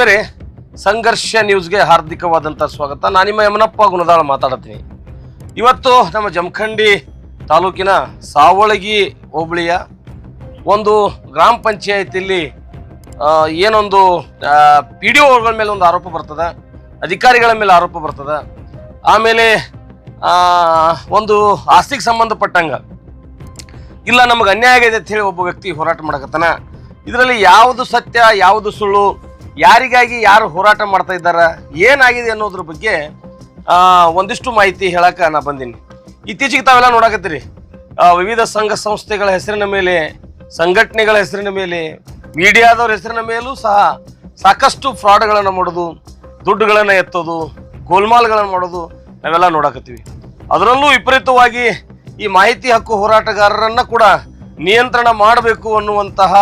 ಆದ್ಮೇಲೆ ಸಂಘರ್ಷ ನ್ಯೂಸ್ಗೆ ಹಾರ್ದಿಕವಾದಂಥ ಸ್ವಾಗತ. ನಾನು ನಿಮ್ಮ ಯಮನಪ್ಪ ಗುಣದಾಳ ಮಾತಾಡ್ತೀನಿ. ಇವತ್ತು ನಮ್ಮ ಜಮಖಂಡಿ ತಾಲೂಕಿನ ಸಾವಳಗಿ ಹೋಬಳಿಯ ಒಂದು ಗ್ರಾಮ ಪಂಚಾಯತಿಯಲ್ಲಿ ಏನೊಂದು ಪಿ ಡಿ ಒಗಳ ಮೇಲೆ ಒಂದು ಆರೋಪ ಬರ್ತದೆ, ಅಧಿಕಾರಿಗಳ ಮೇಲೆ ಆರೋಪ ಬರ್ತದೆ. ಆಮೇಲೆ ಒಂದು ಆಸ್ತಿಗೆ ಸಂಬಂಧಪಟ್ಟಂಗ. ಇಲ್ಲ, ನಮಗೆ ಅನ್ಯಾಯ ಆಗಿದೆ ಅಂತ ಹೇಳಿ ಒಬ್ಬ ವ್ಯಕ್ತಿ ಹೋರಾಟ ಮಾಡಕತ್ತಾನ. ಇದರಲ್ಲಿ ಯಾವುದು ಸತ್ಯ, ಯಾವುದು ಸುಳ್ಳು ಯಾರಿಗಾಗಿ ಯಾರು ಹೋರಾಟ ಮಾಡ್ತಾ ಇದ್ದಾರೆ, ಏನಾಗಿದೆ ಅನ್ನೋದ್ರ ಬಗ್ಗೆ ಒಂದಿಷ್ಟು ಮಾಹಿತಿ ಹೇಳಕ್ಕೆ ನಾ ಬಂದೀನಿ. ಇತ್ತೀಚೆಗೆ ತಾವೆಲ್ಲ ನೋಡಕತ್ತೀರಿ. ವಿವಿಧ ಸಂಘ ಸಂಸ್ಥೆಗಳ ಹೆಸರಿನ ಮೇಲೆ, ಸಂಘಟನೆಗಳ ಹೆಸರಿನ ಮೇಲೆ, ಮೀಡಿಯಾದವ್ರ ಹೆಸರಿನ ಮೇಲೂ ಸಹ ಸಾಕಷ್ಟು ಫ್ರಾಡ್ಗಳನ್ನು ಮಾಡೋದು, ದುಡ್ಡುಗಳನ್ನು ಎತ್ತೋದು, ಗೋಲ್ಮಾಲ್ಗಳನ್ನು ಮಾಡೋದು ನಾವೆಲ್ಲ ನೋಡಕತ್ತೀವಿ. ಅದರಲ್ಲೂ ವಿಪರೀತವಾಗಿ ಈ ಮಾಹಿತಿ ಹಕ್ಕು ಹೋರಾಟಗಾರರನ್ನ ಕೂಡ ನಿಯಂತ್ರಣ ಮಾಡಬೇಕು ಅನ್ನುವಂತಹ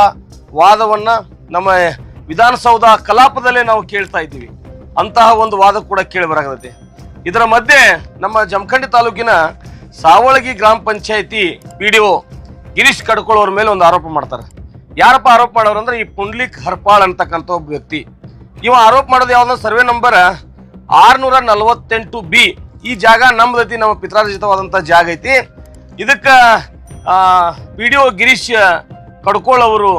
ವಾದವನ್ನ ನಮ್ಮ ವಿಧಾನಸೌಧ ಕಲಾಪದಲ್ಲೇ ನಾವು ಕೇಳ್ತಾ ಇದ್ದೀವಿ. ಅಂತಹ ಒಂದು ವಾದ ಕೂಡ ಕೇಳಿ ಬರಾಗತ್ತೆ ಇದರ ಮಧ್ಯೆ ನಮ್ಮ ಜಮಖಂಡಿ ತಾಲೂಕಿನ ಸಾವಳಗಿ ಗ್ರಾಮ ಪಂಚಾಯತಿ ಪಿ ಡಿ ಒ ಗಿರೀಶ್ ಕಡ್ಕೊಳ್ಳೋರ ಮೇಲೆ ಒಂದು ಆರೋಪ ಮಾಡ್ತಾರೆ. ಯಾರಪ್ಪ ಆರೋಪ ಮಾಡೋರು ಅಂದ್ರೆ ಈ ಪುಂಡ್ಲಿಕ್ ಹರ್ಪಾಳ್ ಅಂತಕ್ಕಂಥ ಒಬ್ಬ ವ್ಯಕ್ತಿ. ಇವ ಆರೋಪ ಮಾಡೋದು ಯಾವ್ದು ಸರ್ವೆ ನಂಬರ್ ಆರ್ನೂರ ನಲವತ್ತೆಂಟು ಬಿ. ಈ ಜಾಗ ನಮ್ದೈತಿ, ನಮ್ಮ ಪಿತ್ರಾರ್ಜಿತವಾದಂಥ ಜಾಗ ಐತಿ. ಇದಕ್ಕೆ P D O Girish Kadkol ಅವರು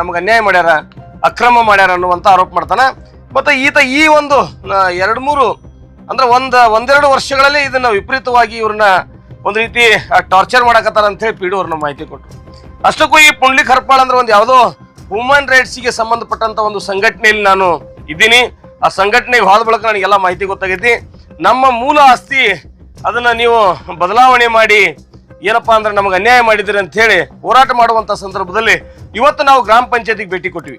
ನಮಗೆ ಅನ್ಯಾಯ ಮಾಡ್ಯಾರ. ಅಕ್ರಮ ಮಾಡ್ಯಾರ ಅನ್ನುವಂಥ ಆರೋಪ ಮಾಡ್ತಾನೆ. ಮತ್ತು ಈತ ಈ ಒಂದು ಎರಡು ಮೂರು, ಅಂದ್ರೆ ಒಂದ್, ಒಂದೆರಡು ವರ್ಷಗಳಲ್ಲಿ ಇದನ್ನ ವಿಪರೀತವಾಗಿ ಇವ್ರನ್ನ ಒಂದು ರೀತಿ ಟಾರ್ಚರ್ ಮಾಡಕತ್ತಾರ ಅಂತ ಹೇಳಿ ಪಿ ಅವ್ರನ್ನ ಮಾಹಿತಿ ಕೊಟ್ಟರು ಅಷ್ಟಕ್ಕೂ ಈ ಪುಂಡ್ಲಿ ಹರ್ಪಾಳ್ ಅಂದ್ರೆ ಒಂದು ಯಾವುದೋ ಹ್ಯೂಮನ್ ರೈಟ್ಸ್ಗೆ ಸಂಬಂಧಪಟ್ಟಂತ ಒಂದು ಸಂಘಟನೆಯಲ್ಲಿ ನಾನು ಇದ್ದೀನಿ. ಆ ಸಂಘಟನೆಗೆ ಹೋದ ಬಳಿಕ ನನಗೆಲ್ಲ ಮಾಹಿತಿ ಗೊತ್ತಾಗೈತಿ. ನಮ್ಮ ಮೂಲ ಆಸ್ತಿ ಅದನ್ನ ನೀವು ಬದಲಾವಣೆ ಮಾಡಿ ಏನಪ್ಪಾ ಅಂದ್ರೆ ನಮಗೆ ಅನ್ಯಾಯ ಮಾಡಿದಿರಿ ಅಂತ ಹೇಳಿ ಹೋರಾಟ ಮಾಡುವಂತ ಸಂದರ್ಭದಲ್ಲಿ ಇವತ್ತು ನಾವು ಗ್ರಾಮ ಪಂಚಾಯತಿಗೆ ಭೇಟಿ ಕೊಟ್ಟಿವಿ.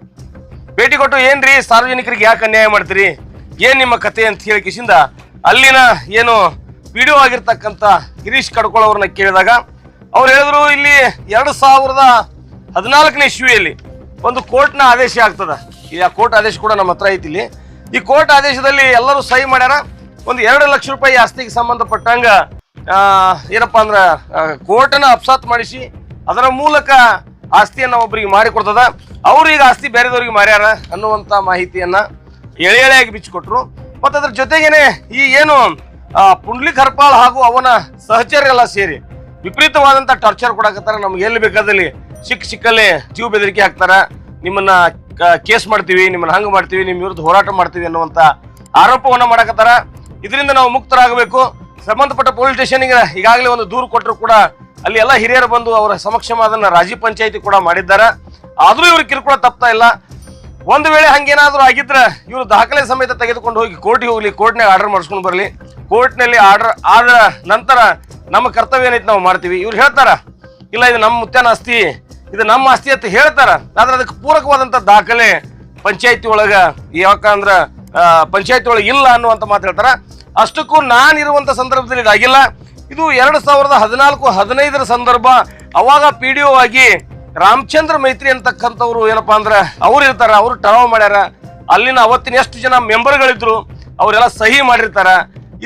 ಭೇಟಿ ಕೊಟ್ಟು ಏನ್ರಿ ಸಾರ್ವಜನಿಕರಿಗೆ ಯಾಕೆ ಅನ್ಯಾಯ ಮಾಡ್ತೀರಿ? ಏನ್ ನಿಮ್ಮ ಕತೆ ಅಂತ ಹೇಳಿ ಕಿಶಿಂದ ಅಲ್ಲಿನ ಏನು ವಿಡಿಯೋ ಆಗಿರ್ತಕ್ಕಂಥ ಗಿರೀಶ್ ಕಡ್ಕೊಳ್ ಅವ್ರನ್ನ ಕೇಳಿದಾಗ ಅವ್ರು ಹೇಳಿದ್ರು ಇಲ್ಲಿ ಎರಡು ಸಾವಿರದ ಹದಿನಾಲ್ಕನೇ ಇಶ್ವಿಯಲ್ಲಿ ಒಂದು ಕೋರ್ಟ್ನ ಆದೇಶ ಆಗ್ತದ. ಈ ಆ ಕೋರ್ಟ್ ಆದೇಶ ಕೂಡ ನಮ್ಮ ಹತ್ರ ಐತಿ ಇಲ್ಲಿ. ಈ ಕೋರ್ಟ್ ಆದೇಶದಲ್ಲಿ ಎಲ್ಲರೂ ಸಹಿ ಮಾಡ್ಯಾರ. ಒಂದು ಎರಡು ಲಕ್ಷ ರೂಪಾಯಿ ಆಸ್ತಿಗೆ ಸಂಬಂಧಪಟ್ಟಂಗ ಏನಪ್ಪಾ ಅಂದ್ರ ಕೋರ್ಟನ್ನ ಅಪ್ಸಾತ್ ಮಾಡಿಸಿ ಅದರ ಮೂಲಕ ಆಸ್ತಿಯನ್ನ ಒಬ್ಬರಿಗೆ ಅವ್ರು ಈಗ ಆಸ್ತಿ ಬೇರೆದವ್ರಿಗೆ ಮಾರ್ಯಾರ ಅನ್ನುವಂತ ಮಾಹಿತಿಯನ್ನ ಎಳೆ ಎಳೆಯಾಗಿ ಬಿಚ್ಚಿಕೊಟ್ರು. ಮತ್ತು ಅದ್ರ ಜೊತೆಗೇನೆ ಈ ಏನು ಪುಂಡ್ಲಿಕ್ ಹರ್ಪಾಳ್ ಹಾಗೂ ಅವನ ಸಹಚರ್ಯರೆಲ್ಲ ಸೇರಿ ವಿಪರೀತವಾದಂತ ಟಾರ್ಚರ್ ಕೊಡಕತ್ತಾರ. ನಮ್ಗೆ ಎಲ್ಲಿ ಬೇಕಾದಲ್ಲಿ ಸಿಕ್ಕ ಸಿಕ್ಕಲ್ಲಿ ಜೀವ ಬೆದರಿಕೆ ಹಾಕ್ತಾರ. ನಿಮ್ಮನ್ನ ಕೇಸ್ ಮಾಡ್ತೀವಿ, ನಿಮ್ಮನ್ನ ಹಂಗ ಮಾಡ್ತೀವಿ ನಿಮ್ಮ ವಿರುದ್ಧ ಹೋರಾಟ ಮಾಡ್ತೀವಿ ಅನ್ನುವಂತ ಆರೋಪವನ್ನ ಮಾಡಕತ್ತಾರ. ಇದರಿಂದ ನಾವು ಮುಕ್ತರಾಗಬೇಕು. ಸಂಬಂಧಪಟ್ಟ ಪೊಲೀಸ್ ಸ್ಟೇಷನ್ಗೆ ಈಗಾಗಲೇ ಒಂದು ದೂರು ಕೊಟ್ಟರು ಕೂಡ ಅಲ್ಲಿ ಎಲ್ಲ ಹಿರಿಯರು ಬಂದು ಅವರ ಸಮಕ್ಷಮ ಅದನ್ನ ರಾಜಿ ಪಂಚಾಯಿತಿ ಕೂಡ ಮಾಡಿದ್ದಾರೆ. ಆದರೂ ಇವ್ರಿಗೆ ಕಿರುಕುಳ ತಪ್ತಾ ಇಲ್ಲ. ಒಂದು ವೇಳೆ ಹಂಗೇನಾದ್ರೂ ಆಗಿದ್ರೆ ಇವರು ದಾಖಲೆ ಸಮೇತ ತೆಗೆದುಕೊಂಡು ಹೋಗಿ ಕೋರ್ಟಿಗೆ ಹೋಗ್ಲಿ ಕೋರ್ಟ್ನಾಗ ಆರ್ಡರ್ ಮಾಡಿಸ್ಕೊಂಡು ಬರಲಿ. ಕೋರ್ಟ್ನಲ್ಲಿ ಆರ್ಡರ್ ಆದ ನಂತರ ನಮ್ಮ ಕರ್ತವ್ಯ ಏನೈತೆ ನಾವು ಮಾಡ್ತೀವಿ. ಇವ್ರು ಹೇಳ್ತಾರ, ಇಲ್ಲ, ಇದು ನಮ್ಮ ಮುತ್ಯನ ಆಸ್ತಿ, ಇದು ನಮ್ಮ ಆಸ್ತಿ ಅಂತ ಹೇಳ್ತಾರ. ಆದ್ರೆ ಅದಕ್ಕೆ ಪೂರಕವಾದಂತ ದಾಖಲೆ ಪಂಚಾಯತಿ ಒಳಗ ಯಾಕಂದ್ರೆ ಪಂಚಾಯತಿ ಒಳಗೆ ಇಲ್ಲ ಅನ್ನುವಂತ ಮಾತು ಹೇಳ್ತಾರ. ಅಷ್ಟಕ್ಕೂ ನಾನು ಇರುವಂತ ಸಂದರ್ಭದಲ್ಲಿ ಇದಾಗಿಲ್ಲ. ಇದು ಎರಡು ಸಾವಿರದ ಹದಿನಾಲ್ಕು ಹದಿನೈದರ ಸಂದರ್ಭ. ಅವಾಗ ಪಿ ಡಿ ಒ ಆಗಿ ರಾಮಚಂದ್ರ ಮೈತ್ರಿ ಅಂತಕ್ಕಂಥವ್ರು ಏನಪ್ಪಾ ಅಂದ್ರೆ ಅವ್ರು ಇರ್ತಾರ, ಅವರು ಟರ್ವ್ ಮಾಡ್ಯಾರ. ಅಲ್ಲಿನ ಅವತ್ತಿನ ಎಷ್ಟು ಜನ ಮೆಂಬರ್ಗಳಿದ್ರು, ಅವರೆಲ್ಲ ಸಹಿ ಮಾಡಿರ್ತಾರ.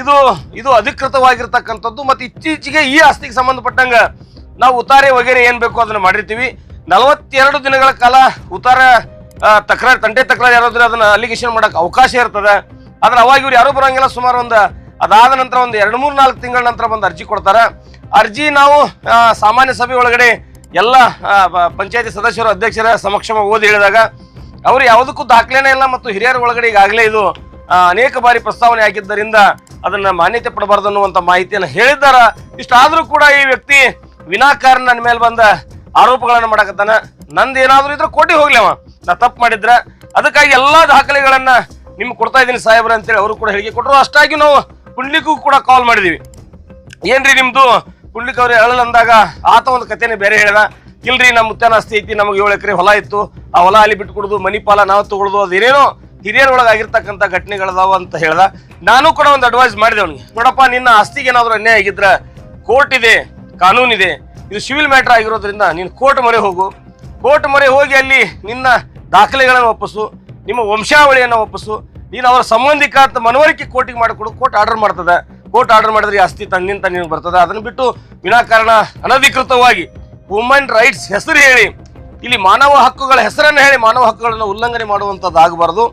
ಇದು ಇದು ಅಧಿಕೃತವಾಗಿರ್ತಕ್ಕಂಥದ್ದು ಮತ್ತು ಇತ್ತೀಚೆಗೆ ಈ ಆಸ್ತಿಗೆ ಸಂಬಂಧಪಟ್ಟಂಗ ನಾವು ಉತಾರೆ ವಗೇರೆ ಏನು ಬೇಕು ಅದನ್ನ ಮಾಡಿರ್ತೀವಿ. ನಲವತ್ತೆರಡು ದಿನಗಳ ಕಾಲ ಉತ್ತಾರ ತಕರಾರು, ತಂಟೆ ತಕರಾರು ಯಾರಾದ್ರೆ ಅದನ್ನ ಅಲಿಗೇಷನ್ ಮಾಡಕ್ ಅವಕಾಶ ಇರ್ತದೆ. ಆದ್ರೆ ಅವಾಗ ಇವ್ರು ಯಾರು ಬರೋಂಗಿಲ್ಲ, ಸುಮಾರು ಒಂದು ಅದಾದ ನಂತರ ಒಂದು ಎರಡು ಮೂರು ನಾಲ್ಕು ತಿಂಗಳ ನಂತರ ಬಂದು ಅರ್ಜಿ ಕೊಡ್ತಾರೆ. ಅರ್ಜಿ ನಾವು ಸಾಮಾನ್ಯ ಸಭೆ ಒಳಗಡೆ ಎಲ್ಲ ಪಂಚಾಯತಿ ಸದಸ್ಯರು, ಅಧ್ಯಕ್ಷರ ಸಮಕ್ಷಮ ಓದಿ ಹೇಳಿದಾಗ ಅವರು ಯಾವುದಕ್ಕೂ ದಾಖಲೆನೇ ಇಲ್ಲ ಮತ್ತು ಹಿರಿಯರ ಒಳಗಡೆ ಈಗಾಗಲೇ ಇದು ಅನೇಕ ಬಾರಿ ಪ್ರಸ್ತಾವನೆ ಆಗಿದ್ದರಿಂದ ಅದನ್ನ ಮಾನ್ಯತೆ ಪಡಬಾರ್ದು ಅನ್ನುವಂತ ಮಾಹಿತಿಯನ್ನು ಹೇಳಿದ್ದಾರೆ. ಇಷ್ಟಾದರೂ ಕೂಡ ಈ ವ್ಯಕ್ತಿ ವಿನಾಕಾರಣ ನನ್ನ ಮೇಲೆ ಬಂದ ಆರೋಪಗಳನ್ನು ಮಾಡಕತ್ತಾನ. ನಂದು ಏನಾದರೂ ಇದ್ರೆ ಕೋಟಿ ಹೋಗ್ಲಿ ಅವ. ನಾ ತಪ್ಪು ಮಾಡಿದ್ರ. ಅದಕ್ಕಾಗಿ ಎಲ್ಲಾ ದಾಖಲೆಗಳನ್ನು ನಿಮ್ಗೆ ಕೊಡ್ತಾ ಇದ್ದೀನಿ ಸಾಹೇಬ್ರ ಅಂತೇಳಿ ಅವರು ಕೂಡ ಹೇಳಿಕೆ ಕೊಟ್ಟರು ಅಷ್ಟಾಗಿ ನಾವು ಪುಂಡ್ಲಿಕ್ಕೂ ಕೂಡ ಕಾಲ್ ಮಾಡಿದೀವಿ. ಏನ್ರಿ ನಿಮ್ದು? ಪುಂಡ್ಲಿಕ್ ಅವ್ರು ಹೇಳಲ್ಲ ಅಂದಾಗ ಆತ ಒಂದು ಕಥೆನೇ ಬೇರೆ ಹೇಳಿದ. ಇಲ್ರಿ ನಮ್ಮ ಮುತ್ತನ ಆಸ್ತಿ ಐತಿ, ನಮಗೆ ಏಳು ಎಕರೆ ಹೊಲ ಇತ್ತು. ಆ ಹೊಲ ಅಲ್ಲಿ ಬಿಟ್ಟು ಕೊಡುದು ಮನಿ ನಾವು ತಗೊಳುದು, ಅದೇನೇನೋ ಹಿರಿಯರ ಒಳಗಾಗಿರ್ತಕ್ಕಂಥ ಘಟನೆಗಳದಾವ ಅಂತ ಹೇಳ್ದ. ನಾನು ಕೂಡ ಒಂದು ಅಡ್ವೈಸ್ ಮಾಡಿದೆ ಅವನಿಗೆ. ನೋಡಪ್ಪ, ನಿನ್ನ ಆಸ್ತಿಗೆ ಏನಾದ್ರು ಅನ್ಯಾಯ ಆಗಿದ್ರ ಕೋರ್ಟ್ ಇದೆ ಕಾನೂನಿದೆ ಇದು. ಸಿವಿಲ್ ಮ್ಯಾಟರ್ ಆಗಿರೋದ್ರಿಂದ ನೀನು ಕೋರ್ಟ್ ಮೊರೆ ಹೋಗು. ಕೋರ್ಟ್ ಮೊರೆ ಹೋಗಿ ಅಲ್ಲಿ ನಿನ್ನ ದಾಖಲೆಗಳನ್ನು ಒಪ್ಪಿಸು, ನಿಮ್ಮ ವಂಶಾವಳಿಯನ್ನು ಒಪ್ಪಿಸು. ನೀನು ಅವರ ಸಂಬಂಧಿಕ ಅಂತ ಮನವರಿಕೆ ಕೋರ್ಟಿಗೆ ಮಾಡಿಕೊಡು ಕೋರ್ಟ್ ಆರ್ಡರ್ ಮಾಡ್ತದೆ. ಕೋರ್ಟ್ ಆರ್ಡರ್ ಮಾಡಿದ್ರೆ ಆಸ್ತಿ ತನ್ನಿಂದ ನಿನಗೆ ಬರ್ತದೆ. ಅದನ್ನು ಬಿಟ್ಟು ವಿನಾಕಾರಣ ಅನಧಿಕೃತವಾಗಿ ವುಮೆನ್ ರೈಟ್ಸ್ ಹೆಸರು ಹೇಳಿ, ಇಲ್ಲಿ ಮಾನವ ಹಕ್ಕುಗಳ ಹೆಸರನ್ನು ಹೇಳಿ ಮಾನವ ಹಕ್ಕುಗಳನ್ನು ಉಲ್ಲಂಘನೆ ಮಾಡುವಂಥದ್ದು ಆಗಬಾರ್ದು.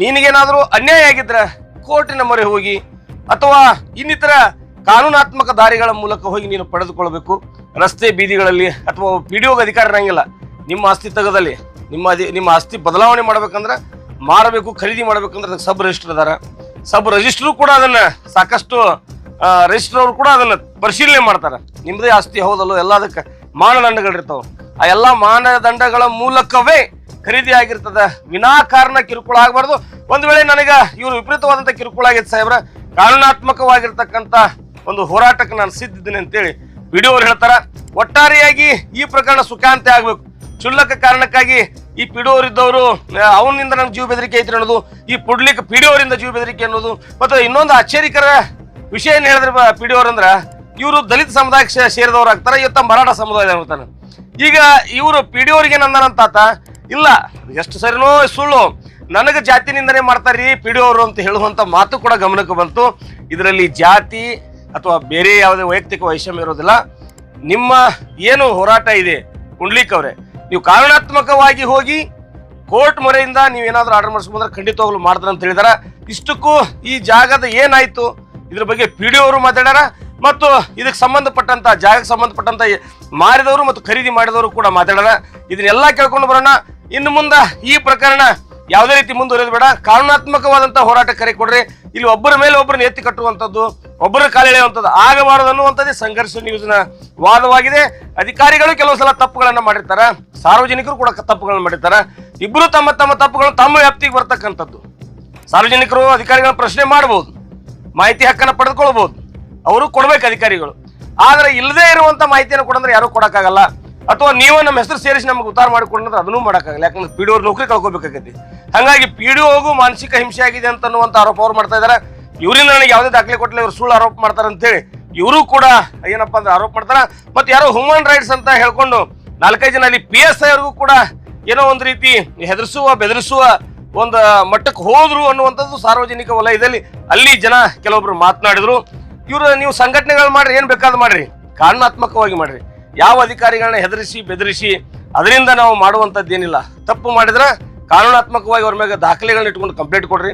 ನಿನಗೇನಾದರೂ ಅನ್ಯಾಯ ಆಗಿದ್ರೆ ಕೋರ್ಟಿನ ಮೊರೆ ಹೋಗಿ, ಅಥವಾ ಇನ್ನಿತರ ಕಾನೂನಾತ್ಮಕ ದಾರಿಗಳ ಮೂಲಕ ಹೋಗಿ ನೀನು ಪಡೆದುಕೊಳ್ಬೇಕು. ರಸ್ತೆ ಬೀದಿಗಳಲ್ಲಿ ಅಥವಾ ಪಿ ಡಿ ಅಧಿಕಾರ ಇರಂಗಿಲ್ಲ ನಿಮ್ಮ ಆಸ್ತಿ ತೆಗೆದಲ್ಲಿ, ನಿಮ್ಮ ನಿಮ್ಮ ಆಸ್ತಿ ಬದಲಾವಣೆ ಮಾಡ್ಬೇಕಂದ್ರೆ ಮಾರಬೇಕು ಖರೀದಿ ಮಾಡ್ಬೇಕಂದ್ರೆ ಅದಕ್ಕೆ ಸಬ್ ರಿಜಿಸ್ಟರ್ ಅದಾರ. ಸಬ್ ರಿಜಿಸ್ಟ್ರು ಕೂಡ ಅದನ್ನ ಸಾಕಷ್ಟು ರಿಜಿಸ್ಟರ್ ಅವರು ಕೂಡ ಅದನ್ನ ಪರಿಶೀಲನೆ ಮಾಡ್ತಾರೆ. ನಿಮ್ಮದೇ ಆಸ್ತಿ ಹೌದಲ್ಲೋ, ಎಲ್ಲ ಅದಕ್ಕೆ ಮಾನದಂಡಗಳಿರ್ತಾವ. ಆ ಎಲ್ಲ ಮಾನದಂಡಗಳ ಮೂಲಕವೇ ಖರೀದಿ ಆಗಿರ್ತದ. ವಿನಾಕಾರಣ ಕಿರುಕುಳ ಆಗಬಾರ್ದು. ಒಂದು ವೇಳೆ ನನಗೆ ಇವರು ವಿಪರೀತವಾದಂಥ ಕಿರುಕುಳ ಆಗೈತೆ ಸಾಹೇಬ್ರ ಕಾನೂನಾತ್ಮಕವಾಗಿರ್ತಕ್ಕಂಥ ಒಂದು ಹೋರಾಟಕ್ಕೆ ನಾನು ಸಿದ್ಧಿದ್ದೀನಿ ಅಂತೇಳಿ ವಿಡಿಯೋ ಅವ್ರು ಹೇಳ್ತಾರ. ಒಟ್ಟಾರೆಯಾಗಿ ಈ ಪ್ರಕರಣ ಸುಖಾಂತ್ಯ ಆಗ್ಬೇಕು. ಚುಲ್ಲಕ ಕಾರಣಕ್ಕಾಗಿ ಈ ಪಿಡಿಯೋರಿದ್ದವರು ಅವನಿಂದ ನನಗೆ ಜೀವ ಬೆದರಿಕೆ ಐತ್ರಿ ಅನ್ನೋದು, ಈ ಪುಡ್ಲಿಕ್ಕೆ ಪಿಡಿಯೋರಿಂದ ಜೀವ ಬೆದರಿಕೆ ಅನ್ನೋದು. ಮತ್ತು ಇನ್ನೊಂದು ಆಶ್ಚರ್ಯಕರ ವಿಷಯ ಏನು ಹೇಳಿದ್ರೆ ಪಿಡಿಯೋರ್ ಇವರು ದಲಿತ ಸಮುದಾಯಕ್ಕೆ ಸೇರಿದವರು ಆಗ್ತಾರೆ, ಇವತ್ತ ಮರಾಠ ಸಮುದಾಯ ಆಗ್ತಾನೆ ಈಗ ಇವರು ಪಿಡಿಯೋರಿಗೆ ನಂದನಂತಾತ ಇಲ್ಲ, ಎಷ್ಟು ಸರಿನೋ ಸುಳ್ಳು. ನನಗೆ ಜಾತಿ ನಿಂದನೆ ಮಾಡ್ತಾರ್ರಿ ಪಿಡಿಯೋರು ಅಂತ ಹೇಳುವಂತ ಮಾತು ಕೂಡ ಗಮನಕ್ಕೆ ಬಂತು. ಇದರಲ್ಲಿ ಜಾತಿ ಅಥವಾ ಬೇರೆ ಯಾವುದೇ ವೈಯಕ್ತಿಕ ವೈಷಮ್ಯ ಇರೋದಿಲ್ಲ. ನಿಮ್ಮ ಏನು ಹೋರಾಟ ಇದೆ, ಕುಂಡ್ಲಿಕ್ ಅವರೇ ನೀವು ಕಾರಣಾತ್ಮಕವಾಗಿ ಹೋಗಿ ಕೋರ್ಟ್ ಮೊರೆಯಿಂದ ನೀವು ಏನಾದರೂ ಆರ್ಡರ್ ಮಾಡಿಸ್ಕೊಂಡ್ರೆ ಖಂಡಿತವಾಗ್ಲು ಮಾಡ್ತಾರೆ ಅಂತ ಹೇಳಿದಾರ. ಇಷ್ಟಕ್ಕೂ ಈ ಜಾಗದ ಏನಾಯ್ತು? ಇದ್ರ ಬಗ್ಗೆ ಪಿ ಡಿ ಅವರು ಮಾತಾಡ್ಯಾರ ಮತ್ತು ಇದಕ್ಕೆ ಸಂಬಂಧಪಟ್ಟಂತ, ಜಾಗಕ್ಕೆ ಸಂಬಂಧಪಟ್ಟಂತ ಮಾರಿದವರು ಮತ್ತು ಖರೀದಿ ಮಾಡಿದವರು ಕೂಡ ಮಾತಾಡ್ಯಾರ. ಇದನ್ನೆಲ್ಲ ಕೇಳ್ಕೊಂಡು ಬರೋಣ. ಇನ್ನು ಮುಂದೆ ಈ ಪ್ರಕರಣ ಯಾವುದೇ ರೀತಿ ಮುಂದುವರೆಯೋದು ಬೇಡ. ಕಾನೂನಾತ್ಮಕವಾದಂತಹ ಹೋರಾಟ ಕರೆ ಕೊಡ್ರಿ. ಇಲ್ಲಿ ಒಬ್ಬರ ಮೇಲೆ ಒಬ್ಬರನ್ನ ಎತ್ತಿ ಕಟ್ಟುವಂಥದ್ದು, ಒಬ್ಬರ ಕಾಲೆಳೆಯುವಂಥದ್ದು ಆಗಬಾರದು ಅನ್ನುವಂಥದ್ದೇ ಸಂಘರ್ಷ ನ್ಯೂಸ್ನ ವಾದವಾಗಿದೆ. ಅಧಿಕಾರಿಗಳು ಕೆಲವು ಸಲ ತಪ್ಪುಗಳನ್ನು ಮಾಡಿರ್ತಾರೆ. ಸಾರ್ವಜನಿಕರು ಕೂಡ ತಪ್ಪುಗಳನ್ನು ಮಾಡಿರ್ತಾರೆ. ಇಬ್ಬರು ತಮ್ಮ ತಮ್ಮ ತಪ್ಪುಗಳು ತಮ್ಮ ವ್ಯಾಪ್ತಿಗೆ ಬರ್ತಕ್ಕಂಥದ್ದು. ಸಾರ್ವಜನಿಕರು ಅಧಿಕಾರಿಗಳ ಪ್ರಶ್ನೆ ಮಾಡಬಹುದು ಮಾಹಿತಿ ಹಕ್ಕನ್ನು ಪಡೆದುಕೊಳ್ಬೋದು. ಅವರು ಕೊಡ್ಬೇಕು ಅಧಿಕಾರಿಗಳು. ಆದರೆ ಇಲ್ಲದೇ ಇರುವಂಥ ಮಾಹಿತಿಯನ್ನು ಕೊಡಂದ್ರೆ ಯಾರೂ ಕೊಡಕ್ಕಾಗಲ್ಲ. ಅಥವಾ ನೀವು ನಮ್ಮ ಹೆಸರು ಸೇರಿಸಿ ನಮಗೆ ಉತ್ತಾರ ಮಾಡಿಕೊಂಡ್ರೆ ಅದನ್ನೂ ಮಾಡೋಕ್ಕಾಗಲ್ಲ. ಯಾಕಂದ್ರೆ ಪಿ ಡಿ ನೌಕರಿ ಕಳ್ಕೊಬೇಕಾಗೈತಿ. ಹಾಗಾಗಿ ಪಿ ಡಿ ಹೋಗು ಮಾನಸಿಕ ಹಿಂಸೆ ಆಗಿದೆ ಅಂತ ಅನ್ನುವಂಥ ಆರೋಪ ಅವ್ರು ಮಾಡ್ತಾ ಇದಾರೆ. ಇವರಿಂದ ನನಗೆ ಯಾವುದೇ ದಾಖಲೆ ಕೊಟ್ಟಲೆ ಇವರು ಸುಳ್ಳು ಆರೋಪ ಮಾಡ್ತಾರೆ ಅಂತೇಳಿ ಇವರು ಕೂಡ ಏನಪ್ಪಾ ಅಂದ್ರೆ ಆರೋಪ ಮಾಡ್ತಾರೆ. ಮತ್ತೆ ಯಾರೋ ಹ್ಯೂಮನ್ ರೈಟ್ಸ್ ಅಂತ ಹೇಳ್ಕೊಂಡು ನಾಲ್ಕೈದು ಜನ ಅಲ್ಲಿ ಪಿ ಎಸ್ ಐ ಅವ್ರಿಗೂ ಕೂಡ ಏನೋ ಒಂದು ರೀತಿ ಹೆದರಿಸುವ, ಬೆದರಿಸುವ ಒಂದು ಮಟ್ಟಕ್ಕೆ ಹೋದ್ರು ಅನ್ನುವಂಥದ್ದು ಸಾರ್ವಜನಿಕ ವಲಯದಲ್ಲಿ ಅಲ್ಲಿ ಜನ ಕೆಲವೊಬ್ರು ಮಾತನಾಡಿದ್ರು. ಇವರು ನೀವು ಸಂಘಟನೆಗಳು ಮಾಡ್ರಿ, ಏನು ಬೇಕಾದ್ ಮಾಡ್ರಿ. ಕಾರಣಾತ್ಮಕವಾಗಿ ಮಾಡ್ರಿ. ಯಾವ ಅಧಿಕಾರಿಗಳನ್ನ ಹೆದರಿಸಿ, ಬೆದರಿಸಿ, ಅದರಿಂದ ನಾವು ಮಾಡುವಂಥದ್ದೇನಿಲ್ಲ. ತಪ್ಪು ಮಾಡಿದ್ರೆ ಕಾನೂನಾತ್ಮಕವಾಗಿ ಅವ್ರ ಮೇಲೆ ದಾಖಲೆಗಳನ್ನ ಇಟ್ಕೊಂಡು ಕಂಪ್ಲೇಂಟ್ ಕೊಡ್ರಿ.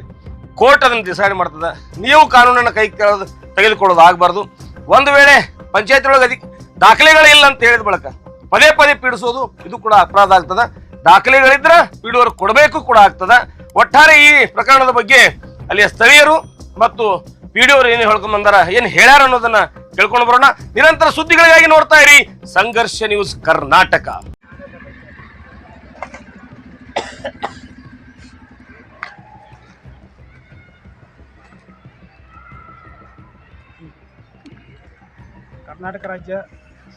ಕೋರ್ಟ್ ಅದನ್ನು ಡಿಸೈಡ್ ಮಾಡ್ತದೆ. ನೀವು ಕಾನೂನನ್ನ ಕೈ ಕೆಳದು ತೆಗೆದುಕೊಳ್ಳೋದು ಆಗಬಾರ್ದು. ಒಂದು ವೇಳೆ ಪಂಚಾಯತ್ ಒಳಗೆ ಅಧಿ ದಾಖಲೆಗಳಿಲ್ಲ ಅಂತ ಹೇಳಿದ ಬಳಿಕ ಪದೇ ಪದೇ ಪೀಡಿಸೋದು ಇದು ಕೂಡ ಅಪರಾಧ ಆಗ್ತದೆ. ದಾಖಲೆಗಳಿದ್ರೆ ಪೀಡುವರು ಕೊಡಬೇಕು ಕೂಡ ಆಗ್ತದ. ಒಟ್ಟಾರೆ ಈ ಪ್ರಕರಣದ ಬಗ್ಗೆ ಅಲ್ಲಿಯ ಸ್ಥಳೀಯರು ಮತ್ತು ಪಿಡಿಯವರು ಏನು ಹೇಳ್ಕೊಂಡ್ ಬಂದಾರ ಏನ್ ಹೇಳ್ಯಾರ ಅನ್ನೋದನ್ನ ಕೇಳ್ಕೊಂಡು ಬರೋಣ. ನಿರಂತರ ಸುದ್ದಿಗಳಿಗಾಗಿ ನೋಡ್ತಾ ಇರಿ. ಸಂಘರ್ಷ ನ್ಯೂಸ್ ಕರ್ನಾಟಕ. ಕರ್ನಾಟಕ ರಾಜ್ಯ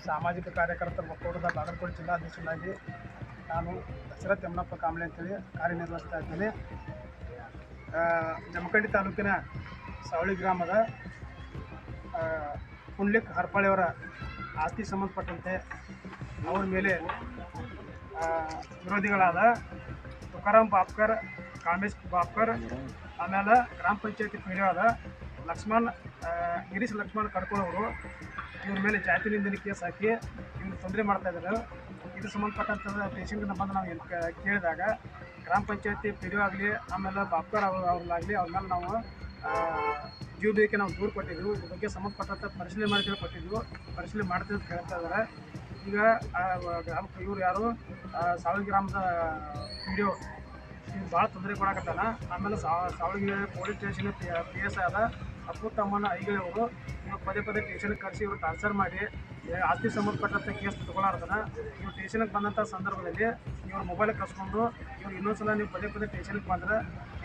ಸಾಮಾಜಿಕ ಕಾರ್ಯಕರ್ತರ ಒಕ್ಕೂಟದ ಬಾಗಲಕೋಟೆ ಜಿಲ್ಲಾಧ್ಯಕ್ಷನಾಗಿ ನಾನು ದಶರಥ್ ಯಮನಪ್ಪ ಕಾಂಬ್ಳೆ ಅಂತೇಳಿ ಕಾರ್ಯನಿರ್ವಹಿಸ್ತಾ ಇದ್ದೇನೆ. ಜಮಖಂಡಿ ತಾಲೂಕಿನ ಸವಳಿ ಗ್ರಾಮದ ಪುಂಡ್ಲಿಕ್ ಹರ್ಪಾಳೆಯವರ ಆಸ್ತಿ ಸಂಬಂಧಪಟ್ಟಂತೆ ಅವ್ರ ಮೇಲೆ ವಿರೋಧಿಗಳಾದ ತುಕಾರಾಮ್ ಬಾಪ್ಕರ್ ಕಾಮೇಶ್ ಬಾಪ್ಕರ್ ಆಮೇಲೆ ಗ್ರಾಮ ಪಂಚಾಯತಿ ಪೀಡಿಯಾದ ಲಕ್ಷ್ಮಣ್ ಗಿರೀಶ್ ಲಕ್ಷ್ಮಣ್ ಕಡ್ಕೊಳ್ಳೋರು ಇವ್ರ ಮೇಲೆ ಜಾತಿ ನಿಂದನೆ ಕೇಸ್ ಹಾಕಿ ಇವ್ರು ತೊಂದರೆ ಮಾಡ್ತಾ ಇದ್ದಾರೆ. ಇದು ಸಂಬಂಧಪಟ್ಟಂಥ ಪೇಷಂಟ್ನ ಬಂದು ನಾವು ಕೇಳಿದಾಗ ಗ್ರಾಮ ಪಂಚಾಯತಿ ಪಿ ಆಗಲಿ, ಆಮೇಲೆ ಬಾಪ್ಕರ್ ಅವ್ರ ಅವ್ರಲ್ಲಾಗಲಿ, ಅವ್ರ ಮೇಲೆ ನಾವು ಬೇಕೆ ನಾವು ದೂರು ಕೊಟ್ಟಿದ್ದೆವು ಇದ್ರ ಬಗ್ಗೆ ಸಂಬಂಧಪಟ್ಟಂಥ ಪರಿಶೀಲನೆ ಮಾಡಿ ಕೊಟ್ಟಿದ್ದೆವು ಪರಿಶೀಲನೆ ಮಾಡ್ತೀವಿ ಅಂತ ಹೇಳ್ತಾ ಇದ್ದಾರೆ. ಈಗ ಆ, ಗ್ರಾಮ ಇವ್ರು ಯಾರು? ಸಾವಳಿ ಗ್ರಾಮದ ವಿಡಿಯೋ ಭಾಳ ತೊಂದರೆ ಕೊಡಕತ್ತಾನ. ಆಮೇಲೆ Savalagi police station P S ಆದ ಅಪ್ಪುತ್ತಮ್ಮನ ಐಗಳಿ ಅವರು ಇವ್ರು ಪದೇ ಪದೇ ಟೇಷನ್ಗೆ ಕರೆಸಿ ಇವ್ರು ಟ್ರಾನ್ಸ್ಫರ್ ಮಾಡಿ ಆಸ್ತಿ ಸಂಬಂಧಪಟ್ಟಂಥ ಕೇಸ್ ತೊಗೊಳಾರ್ದನ. ಇವ್ರು ಟೇಷನ್ಗೆ ಬಂದಂಥ ಸಂದರ್ಭದಲ್ಲಿ ಇವ್ರ ಮೊಬೈಲ್ ಕಸ್ಕೊಂಡು ಇವ್ರು ಇನ್ನೊಂದ್ಸಲ ನೀವು ಪದೇ ಪದೇ ಟೇಷನ್ಗೆ ಬಂದ್ರೆ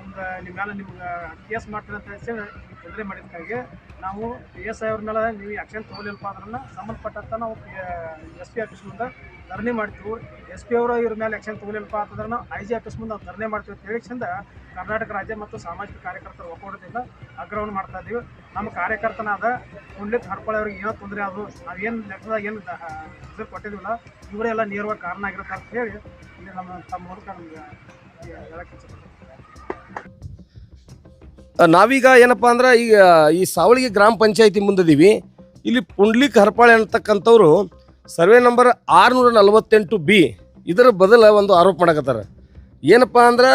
ನಿಮ್ಗೆ ನಿಮ್ಮ ಮೇಲೆ ನಿಮ್ಗೆ ಕೇಸ್ ಮಾಡ್ತೀನಿ ಅಂತ ಹೇಳಿ ತೊಂದರೆ ಮಾಡಿದ್ದಕ್ಕಾಗಿ ನಾವು ಎಸ್ ಐ ಅವ್ರ ಮೇಲೆ ನೀವು ಆ್ಯಕ್ಷನ್ ತೊಗೊಲಿಲ್ಪ ಅದನ್ನು ಸಂಬಂಧಪಟ್ಟಂಥ ನಾವು ಎಸ್ ಪಿ ಆಫೀಸ್ ಮುಂದೆ ಧರಣಿ ಮಾಡ್ತೀವಿ. ಎಸ್ ಪಿ ಅವರು ಇವ್ರ ಮೇಲೆ ಆ್ಯಕ್ಷನ್ ತೊಗೊಲಿಲ್ಪ ಅಂತಂದ್ರೆ ಐ ಜಿ ಆಫೀಸ್ ಮುಂದೆ ನಾವು ಧರಣಿ ಮಾಡ್ತೀವಿ ಅಂತ ಹೇಳಿಕ್ಷಿಂದ ಕರ್ನಾಟಕ ರಾಜ್ಯ ಮತ್ತು ಸಾಮಾಜಿಕ ಕಾರ್ಯಕರ್ತರ ಒಕ್ಕೂಟದಿಂದ ಆಗ್ರಹವನ್ನು ಮಾಡ್ತಾ ಇದ್ದೀವಿ. ನಮ್ಮ ಕಾರ್ಯಕರ್ತನಾದ ಪುಂಡ್ಲಿತ್ ಹರ್ಪಳೆ ಅವ್ರಿಗೆ ಏನೋ ತೊಂದರೆ ಆದವು ನಾವೇನು ಲೆಕ್ಕದಾಗ ಏನು ಹೆಸರು ಕೊಟ್ಟಿದ್ವಿಲ್ಲ, ಇವರೇ ಎಲ್ಲ ನೇರವಾಗಿ ಕಾರಣ ಆಗಿರುತ್ತೆ ಅಂತ ಹೇಳಿ ಇಲ್ಲಿ ನಮ್ಮ ತಮ್ಮ ಮೂಲಕ ನಮ್ಗೆ ಹೇಳಕ್ಕೆ ನಾವೀಗ ಏನಪ್ಪ ಅಂದ್ರೆ ಈಗ ಈ ಸಾವಳಿಗೆ ಗ್ರಾಮ ಪಂಚಾಯತಿ ಮುಂದಿದೀವಿ. ಇಲ್ಲಿ ಪುಂಡ್ಲಿಕ್ ಹರಪಾಳೆ ಅಂತಕ್ಕಂಥವ್ರು ಸರ್ವೆ ನಂಬರ್ ಆರುನೂರ ನಲವತ್ತೆಂಟು ಬಿ ಇದರ ಬದಲ ಒಂದು ಆರೋಪ ಮಾಡಕತ್ತಾರ. ಏನಪ್ಪ ಅಂದ್ರೆ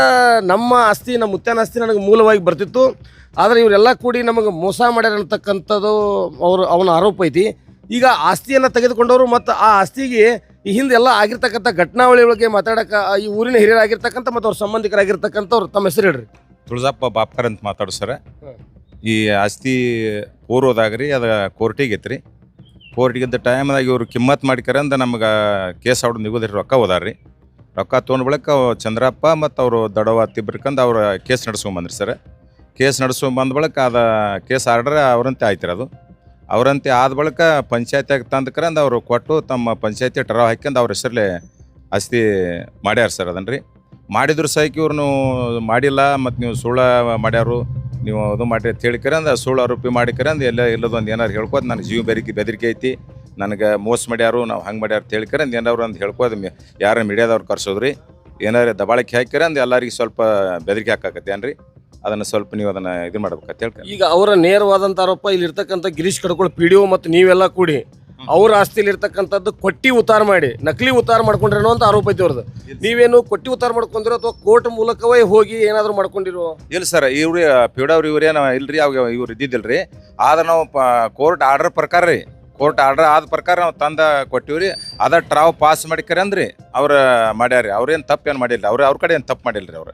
ನಮ್ಮ ಆಸ್ತಿ, ನಮ್ಮ ಮುತ್ಯಾನ ಆಸ್ತಿ ನನಗೆ ಮೂಲವಾಗಿ ಬರ್ತಿತ್ತು. ಆದರೆ ಇವರೆಲ್ಲ ಕೂಡಿ ನಮಗೆ ಮೋಸ ಮಾಡ್ಯಾರ ಅಂತಕ್ಕಂಥದ್ದು ಅವರು ಅವನ ಆರೋಪ ಐತಿ. ಈಗ ಆಸ್ತಿಯನ್ನು ತೆಗೆದುಕೊಂಡವರು ಮತ್ತು ಆ ಆಸ್ತಿಗೆ ಈ ಹಿಂದೆ ಎಲ್ಲ ಆಗಿರ್ತಕ್ಕಂಥ ಘಟನಾವಳಿ ಒಳಗೆ ಮಾತಾಡಕ್ಕೆ ಈ ಊರಿನ ಹಿರಿಯರಾಗಿರ್ತಕ್ಕಂಥ ಮತ್ತು ಅವ್ರ ಸಂಬಂಧಿಕರಾಗಿರ್ತಕ್ಕಂಥವ್ರು ತಮ್ಮ ಹೆಸರು ಹೇಳ್ರಿ. ತುಳಜಪ್ಪ ಬಾಪ್ಕರ್ ಅಂತ ಮಾತಾಡು ಸರ. ಈ ಆಸ್ತಿ ಪೂರ್ವದಾಗ ರೀ ಅದು ಕೋರ್ಟಿಗೆ ಐತ್ರಿ. ಕೋರ್ಟಿಗೆ ಇದ್ದ ಟೈಮ್ದಾಗ ಇವರು ಕಿಮ್ಮತ್ ಮಾಡಿಕರಂದ ನಮ್ಗೆ ಕೇಸ್ ಅವ್ರು ನಿಗೋದ್ರಿ ರೊಕ್ಕ ಹೋದಾರ್ರಿ. ರೊಕ್ಕ ತೊಗೊಂಡ್ ಬಳಿಕ ಚಂದ್ರಪ್ಪ ಮತ್ತು ಅವರು ದಡವ ತಿಬ್ಬರ್ಕಂದು ಅವ್ರ ಕೇಸ್ ನಡ್ಸ್ಕೊಂಬಂದ್ರಿ ಸರ್. ಕೇಸ್ ನಡ್ಸ್ಕೊಂಬಂದ ಬಳಿಕ ಅದು ಕೇಸ್ ಆರ್ಡ್ರ್ ಅವರಂತೆ ಆಯ್ತು ರೀ ಅದು. ಅವರಂತೆ ಆದ ಬಳಿಕ ಪಂಚಾಯತಿಯಾಗ ತಂದ್ಕರಂದು ಅವರು ಕೊಟ್ಟು ತಮ್ಮ ಪಂಚಾಯತಿ ಟ್ರಾವ್ ಹಾಕ್ಯಂದು ಅವ್ರ ಹೆಸರಲ್ಲೇ ಆಸ್ತಿ ಮಾಡ್ಯಾರ ಸರ್ ಅದನ್ನ ರೀ ಮಾಡಿದ್ರು ಸಹಿತ ಇವ್ರನ್ನು ಮಾಡಿಲ್ಲ, ಮತ್ತು ನೀವು ಸುಳ್ಳ ಮಾಡ್ಯಾರು, ನೀವು ಅದು ಮಾಡಿ ಅಂತ ಹೇಳಿಕರಂದ ಸುಳ್ಳು ಆರೋಪಿ ಮಾಡಿಕರಂದು ಎಲ್ಲ ಇಲ್ಲದೊಂದು ಏನಾರು ಹೇಳ್ಕೋದು ನನಗೆ ಜೀವ ಬೆರಿಕೆ ಬೆದರಿಕೆ ಐತಿ, ನನಗೆ ಮೋಸ ಮಾಡ್ಯಾರು, ನಾವು ಹಂಗೆ ಮಾಡ್ಯಾರು ಅಂತ ಹೇಳಿಕರಂದ ಏನಾರು ಅಂತ ಹೇಳ್ಕೋದು ಯಾರು ಮೀಡಿಯಾದವ್ರು ಕರ್ಸೋದ್ರಿ, ಏನಾರು ದಬಾಳಿಕೆ ಹಾಕ್ಯರಂದು ಎಲ್ಲರಿಗೆ ಸ್ವಲ್ಪ ಬೆದರಿಕೆ ಹಾಕಾಕತ್ತೇನ್ರಿ. ಅದನ್ನು ಸ್ವಲ್ಪ ನೀವು ಅದನ್ನು ಇದು ಮಾಡ್ಬೇಕಂತ ಹೇಳ್ತಾರೆ ಈಗ ಅವರ ನೇರವಾದಂಥ ಆರೋಪ ಇಲ್ಲಿ ಇರ್ತಕ್ಕಂಥ Girish Kadkol P D O ಮತ್ತು ನೀವೆಲ್ಲ ಕೂಡಿ ಅವ್ರ ಆಸ್ತಿಲಿ ಇರ್ತಕ್ಕಂಥದ್ದು ಕೊಟ್ಟಿ ಉತ್ತಾರ ಮಾಡಿ ನಕಲಿ ಉತ್ತಾರ ಮಾಡ್ಕೊಂಡ್ರೇನೋ ಅಂತ ಆರೋಪ ಐತಿ ಅವ್ರದ್ದು ನೀವೇನು ಕೊಟ್ಟಿ ಉತ್ತಾರ ಮಾಡ್ಕೊಂಡಿರೋ ಅಥವಾ ಕೋರ್ಟ್ ಮೂಲಕವೇ ಹೋಗಿ ಏನಾದರೂ ಮಾಡ್ಕೊಂಡಿರೋ? ಇಲ್ಲ ಸರ್ ಇವ್ರಿ ಪಿಡವ್ರು ಇವ್ರೇನು ಇಲ್ರಿ ಅವಾಗ ಇವ್ರು ಇದ್ದಿದ್ದಿಲ್ರಿ. ಆದ್ರೆ ನಾವು ಕೋರ್ಟ್ ಆರ್ಡರ್ ಪ್ರಕಾರ ರೀ ಕೋರ್ಟ್ ಆರ್ಡರ್ ಆದ ಪ್ರಕಾರ ನಾವು ತಂದ ಕೊಟ್ಟಿವ್ರಿ. ಅದ ಟ್ರಾವ್ ಪಾಸ್ ಮಾಡಿಕರಿ ಅಂದ್ರಿ ಅವ್ರ ಮಾಡ್ಯಾರಿ ಅವ್ರೇನು ತಪ್ಪು ಏನು ಮಾಡಿಲ್ಲ ಅವ್ರ ಅವ್ರ ಕಡೆ ಏನು ತಪ್ಪು ಮಾಡಿಲ್ಲ ರೀ ಅವ್ರು?